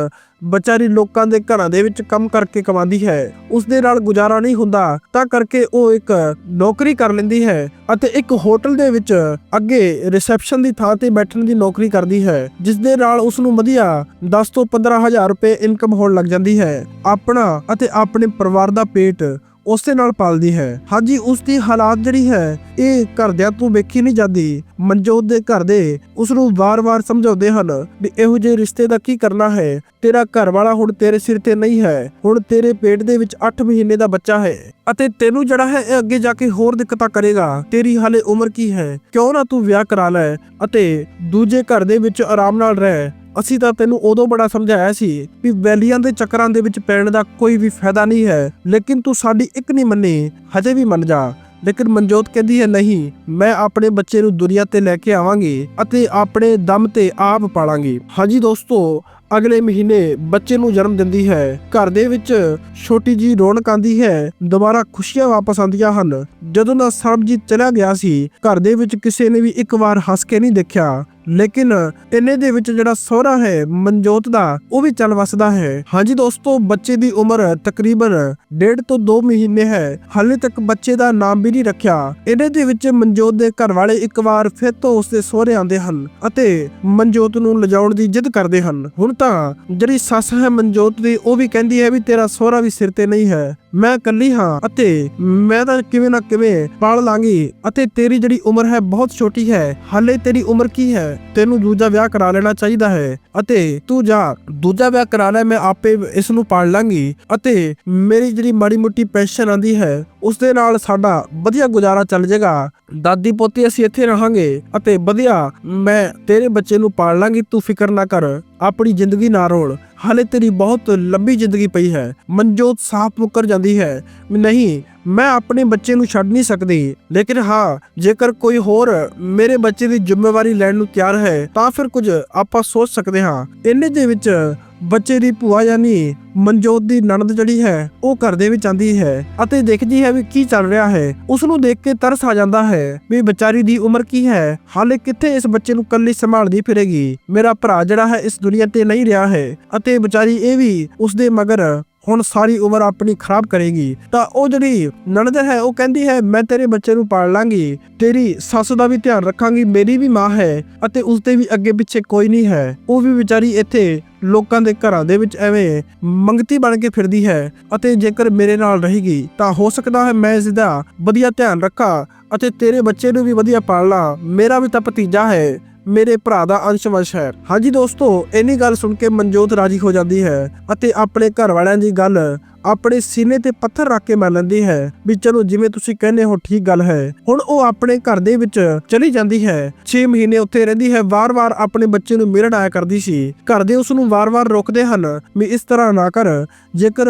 ਵਿਚਾਰੀ ਲੋਕਾਂ ਦੇ ਘਰਾਂ ਦੇ ਵਿੱਚ ਕੰਮ ਕਰਕੇ ਕਮਾਉਂਦੀ ਹੈ। ਉਸ ਦੇ ਨਾਲ ਗੁਜ਼ਾਰਾ ਨਹੀਂ ਹੁੰਦਾ, ਤਾਂ ਕਰਕੇ ਉਹ ਇੱਕ ਨੌਕਰੀ ਕਰ ਲੈਂਦੀ ਹੈ ਅਤੇ ਇੱਕ ਹੋਟਲ ਦੇ ਵਿੱਚ ਅੱਗੇ ਰਿਸੈਪਸ਼ਨ ਦੀ ਥਾਂ ਤੇ ਬੈਠਣ ਦੀ ਨੌਕਰੀ ਕਰਦੀ ਹੈ ਜਿਸ ਦੇ ਨਾਲ ਉਸ ਨੂੰ ਵਧੀਆ 10 ਤੋਂ 15000 ਰੁਪਏ ਇਨਕਮ ਹੋਣ ਲੱਗ ਜਾਂਦੀ ਹੈ। ਆਪਣਾ ਅਤੇ ਆਪਣੇ ਪਰਿਵਾਰ ਦਾ ਪੇਟ ਉਸ ਨਾਲ ਪਾਲਦੀ ਹੈ। ਹਾਂਜੀ ਉਸ ਦੀ ਹਾਲਾਤ ਜਿਹੜੀ ਹੈ, ਇਹ ਘਰਦਿਆਂ ਤੋਂ ਵੇਖੀ ਨਹੀਂ ਜਾਂਦੀ। ਮਨਜੋਤ ਦੇ ਘਰ ਦੇ ਉਸ ਨੂੰ ਵਾਰ-ਵਾਰ ਸਮਝਾਉਂਦੇ ਹਨ ਵੀ ਇਹੋ ਜਿਹੇ ਰਿਸ਼ਤੇ ਦਾ ਕੀ ਕਰਨਾ ਹੈ। ਤੇਰਾ ਘਰ ਵਾਲਾ ਹੁਣ ਤੇਰੇ ਸਿਰ ਤੇ ਨਹੀਂ ਹੈ। ਹੁਣ ਤੇਰੇ ਪੇਟ ਦੇ ਵਿੱਚ 8 ਮਹੀਨੇ ਦਾ ਬੱਚਾ ਹੈ। ਅਤੇ ਤੈਨੂੰ ਜਿਹੜਾ ਹੈ, ਇਹ ਅੱਗੇ ਜਾ ਕੇ ਹੋਰ ਦਿੱਕਤਾਂ ਕਰੇਗਾ। ਤੇਰੀ ਹਾਲੇ ਉਮਰ ਕੀ ਹੈ? ਕਿਉਂ ਨਾ ਤੂੰ ਵਿਆਹ ਕਰਾ ਲੈ ਅਤੇ ਦੂਜੇ ਘਰ ਦੇ ਵਿੱਚ ਆਰਾਮ ਨਾਲ ਰਹਿ। ਅਸੀਂ ਤਾਂ ਤੈਨੂੰ ਉਦੋਂ ਬੜਾ ਸਮਝਾਇਆ ਸੀ ਵੀ ਵੈਲੀਆਂ ਦੇ ਚੱਕਰਾਂ ਦੇ ਵਿੱਚ ਪੈਣ ਦਾ ਕੋਈ ਵੀ ਫਾਇਦਾ ਨਹੀਂ ਹੈ, ਲੇਕਿਨ ਤੂੰ ਸਾਡੀ ਇੱਕ ਨਹੀਂ ਮੰਨੀ, ਹਜੇ ਵੀ ਮੰਨ ਜਾ। ਲੇਕਿਨ ਮਨਜੋਤ ਕਹਿੰਦੀ ਹੈ, ਨਹੀਂ, ਮੈਂ ਆਪਣੇ ਬੱਚੇ ਨੂੰ ਦੁਨੀਆ ਤੇ ਲੈ ਕੇ ਆਵਾਂਗੀ ਅਤੇ ਆਪਣੇ ਦਮ ਤੇ ਆਪ ਪਾਲਾਂਗੀ। ਹਾਂਜੀ ਦੋਸਤੋ, ਅਗਲੇ ਮਹੀਨੇ ਬੱਚੇ ਨੂੰ ਜਨਮ ਦਿੰਦੀ ਹੈ। ਘਰ ਦੇ ਵਿੱਚ ਛੋਟੀ ਜੀ ਰੌਣਕ ਆਂਦੀ ਹੈ, ਦੁਬਾਰਾ ਖੁਸ਼ੀਆਂ ਵਾਪਸ ਆਉਂਦੀਆਂ ਹਨ। ਜਦੋਂ ਦਾ ਸਰਬਜੀਤ ਚਲਾ ਗਿਆ ਸੀ, ਘਰ ਦੇ ਵਿੱਚ ਕਿਸੇ ਨੇ ਵੀ ਇੱਕ ਵਾਰ ਹੱਸ ਕੇ ਨਹੀਂ ਦੇਖਿਆ। ਲੇਕਿਨ ਇੰਨੇ ਦੇ ਵਿੱਚ ਜਿਹੜਾ ਸਹੁਰਾ ਹੈ, ਮਨਜੋਤ ਦਾ, ਉਹ ਵੀ ਚੱਲ ਵਸਦਾ ਹੈ। ਹਾਂਜੀ ਦੋਸਤੋ, ਬੱਚੇ ਦੀ ਉਮਰ ਤਕਰੀਬਨ ਡੇਢ ਤੋਂ 2 ਮਹੀਨੇ ਹੈ। ਹਾਲੇ ਤੱਕ ਬੱਚੇ ਦਾ ਨਾਮ ਵੀ ਨਹੀਂ ਰੱਖਿਆ। ਇਹਦੇ ਦੇ ਵਿੱਚ ਮਨਜੋਤ ਦੇ ਘਰ ਵਾਲੇ ਇੱਕ ਵਾਰ ਫਿਰ ਤੋਂ ਉਸਦੇ ਸਹੁਰੇ ਆਉਂਦੇ ਹਨ ਅਤੇ ਮਨਜੋਤ ਨੂੰ ਲਿਜਾਉਣ ਦੀ ਜਿੱਦ ਕਰਦੇ ਹਨ। ਹੁਣ ਤਾਂ ਜਿਹੜੀ ਸੱਸ ਹੈ ਮਨਜੋਤ ਦੀ, ਉਹ ਵੀ ਕਹਿੰਦੀ ਹੈ ਵੀ ਤੇਰਾ ਸਹੁਰਾ ਵੀ ਸਿਰ ਤੇ ਨਹੀਂ ਹੈ। ਮੈਂ ਇਕੱਲੀ ਹਾਂ ਅਤੇ ਮੈਂ ਤਾਂ ਕਿਵੇਂ ਨਾ ਕਿਵੇਂ ਪਾਲ ਲਾਂਗੀ ਅਤੇ ਤੇਰੀ ਜਿਹੜੀ ਉਮਰ ਹੈ ਬਹੁਤ ਛੋਟੀ ਹੈ, ਹਾਲੇ ਤੇਰੀ ਉਮਰ ਕੀ ਹੈ? ਤੈਨੂੰ ਦੂਜਾ ਵਿਆਹ ਕਰਾ ਲੈਣਾ ਚਾਹੀਦਾ ਹੈ ਅਤੇ ਤੂੰ ਜਾ, ਦੂਜਾ ਵਿਆਹ ਕਰਾ ਲੈ, ਮੈਂ ਆਪੇ ਇਸ ਨੂੰ ਪਾਲ ਲਾਂਗੀ ਅਤੇ ਮੇਰੀ ਜਿਹੜੀ ਮਾੜੀ ਮੁੱਟੀ ਪੈਨਸ਼ਨ ਆਂਦੀ ਹੈ ਉਸ ਦੇ ਨਾਲ ਸਾਡਾ ਵਧੀਆ ਗੁਜ਼ਾਰਾ ਚੱਲ ਜਾਏਗਾ ਦਾਦੀ ਪੋਤੀ, ਅਸੀਂ ਇੱਥੇ ਰਹਾਂਗੇ ਅਤੇ ਵਧੀਆ, ਮੈਂ ਤੇਰੇ ਬੱਚੇ ਨੂੰ ਪਾਲ ਲਾਂਗੀ, ਤੂੰ ਫਿਕਰ ਨਾ ਕਰ, ਆਪਣੀ ਜ਼ਿੰਦਗੀ ਨਾ ਰੋਲ। ਹਾਲੇ ਤੇਰੀ ਬਹੁਤ ਲੰਬੀ ਜ਼ਿੰਦਗੀ ਪਈ ਹੈ। ਮਨਜੋਤ ਸਾਫ਼ ਮੁੱਕਰ ਜਾਂਦੀ ਹੈ। ਨਹੀਂ ਮੈਂ ਆਪਣੇ ਬੱਚੇ ਨੂੰ ਛੱਡ ਨਹੀਂ ਸਕਦੀ। ਲੇਕਿਨ ਹਾਂ, ਜੇਕਰ ਕੋਈ ਹੋਰ ਮੇਰੇ ਬੱਚੇ ਦੀ ਜ਼ਿੰਮੇਵਾਰੀ ਲੈਣ ਨੂੰ ਤਿਆਰ ਹੈ, ਤਾਂ ਫਿਰ ਕੁਝ ਆਪਾਂ ਸੋਚ ਸਕਦੇ ਹਾਂ। ਇੰਨੇ ਦੇ ਵਿੱਚ ਬੱਚੇ ਦੀ ਭੂਆ ਯਾਨੀ ਮਨਜੋਤ ਦੀ ਨਣਦ ਜਿਹੜੀ ਹੈ, ਉਹ ਘਰ ਦੇ ਵਿੱਚ ਆਂਦੀ ਹੈ ਅਤੇ ਦੇਖਦੀ ਹੈ ਵੀ ਕੀ ਚੱਲ ਰਿਹਾ ਹੈ। ਉਸ ਨੂੰ ਦੇਖ ਕੇ ਤਰਸ ਆ ਜਾਂਦਾ ਹੈ ਵੀ ਵਿਚਾਰੀ ਦੀ ਉਮਰ ਕੀ ਹੈ। ਹਾਲੇ ਕਿੱਥੇ ਇਸ ਬੱਚੇ ਨੂੰ ਕੱਲੀ ਸੰਭਾਲਦੀ ਫਿਰੇਗੀ? ਮੇਰਾ ਭਰਾ ਜਿਹੜਾ ਹੈ ਇਸ ਦੁਨੀਆ ਤੇ ਨਹੀਂ ਰਿਹਾ ਹੈ ਅਤੇ ਵਿਚਾਰੀ ਇਹ ਵੀ ਉਸ ਦੇ ਮਗਰ ਹੁਣ ਸਾਰੀ ਉਮਰ ਆਪਣੀ ਖਰਾਬ ਕਰੇਗੀ, ਤਾਂ ਉਹ ਜਿਹੜੀ ਨਣਦ ਹੈ, ਉਹ ਕਹਿੰਦੀ ਹੈ, ਮੈਂ ਤੇਰੇ ਬੱਚੇ ਨੂੰ ਪਾਲ ਲਾਂਗੀ, ਤੇਰੀ ਸੱਸ ਦਾ ਵੀ ਧਿਆਨ ਰੱਖਾਂਗੀ, ਮੇਰੀ ਵੀ ਮਾਂ ਹੈ ਅਤੇ ਉਸ ਦੇ ਵੀ ਅੱਗੇ ਪਿੱਛੇ ਕੋਈ ਨਹੀਂ ਹੈ। ਉਹ ਵੀ ਵਿਚਾਰੀ ਇੱਥੇ ਲੋਕਾਂ ਦੇ ਘਰਾਂ ਦੇ ਵਿੱਚ ਐਵੇਂ ਮੰਗਤੀ ਬਣ ਕੇ ਫਿਰਦੀ ਹੈ ਅਤੇ ਜੇਕਰ ਮੇਰੇ ਨਾਲ ਰਹੇਗੀ, ਤਾਂ ਹੋ ਸਕਦਾ ਹੈ ਮੈਂ ਇਸ ਦਾ ਵਧੀਆ ਧਿਆਨ ਰੱਖਾਂ ਅਤੇ ਤੇਰੇ ਬੱਚੇ ਨੂੰ ਵੀ ਵਧੀਆ ਪਾਲ ਲਾਂ ਮੇਰਾ ਵੀ ਤਾਂ ਭਤੀਜਾ ਹੈ। ਮੇਰੇ ਭਰਾ ਦਾ ਅੰਸ਼ਵੰਸ਼ ਹੈ। ਹਾਂਜੀ ਦੋਸਤੋ, ਇੰਨੀ ਗੱਲ ਸੁਣ ਕੇ ਮਨਜੋਤ ਰਾਜੀ ਹੋ ਜਾਂਦੀ ਹੈ ਅਤੇ ਆਪਣੇ ਘਰ ਵਾਲਿਆਂ ਦੀ ਗੱਲ ਆਪਣੇ ਸੀਨੇ ਤੇ ਪੱਥਰ ਰੱਖ ਕੇ ਮੰਨ ਲੈਂਦੀ ਹੈ ਵੀ ਚਲੋ ਜਿਵੇਂ ਤੁਸੀਂ ਕਹਿੰਦੇ ਹੋ ਠੀਕ ਗੱਲ ਹੈ। ਹੁਣ ਉਹ ਆਪਣੇ ਘਰ ਦੇ ਵਿੱਚ ਚਲੀ ਜਾਂਦੀ ਹੈ। 6 ਮਹੀਨੇ ਉੱਥੇ ਰਹਿੰਦੀ ਹੈ, ਵਾਰ-ਵਾਰ ਆਪਣੇ ਬੱਚੇ ਨੂੰ ਮਿਲਣ ਆਇਆ ਕਰਦੀ ਸੀ। ਘਰ ਦੇ ਉਸ ਨੂੰ ਵਾਰ-ਵਾਰ ਰੋਕਦੇ ਹਨ ਵੀ ਇਸ ਤਰ੍ਹਾਂ ਨਾ ਕਰ। ਜੇਕਰ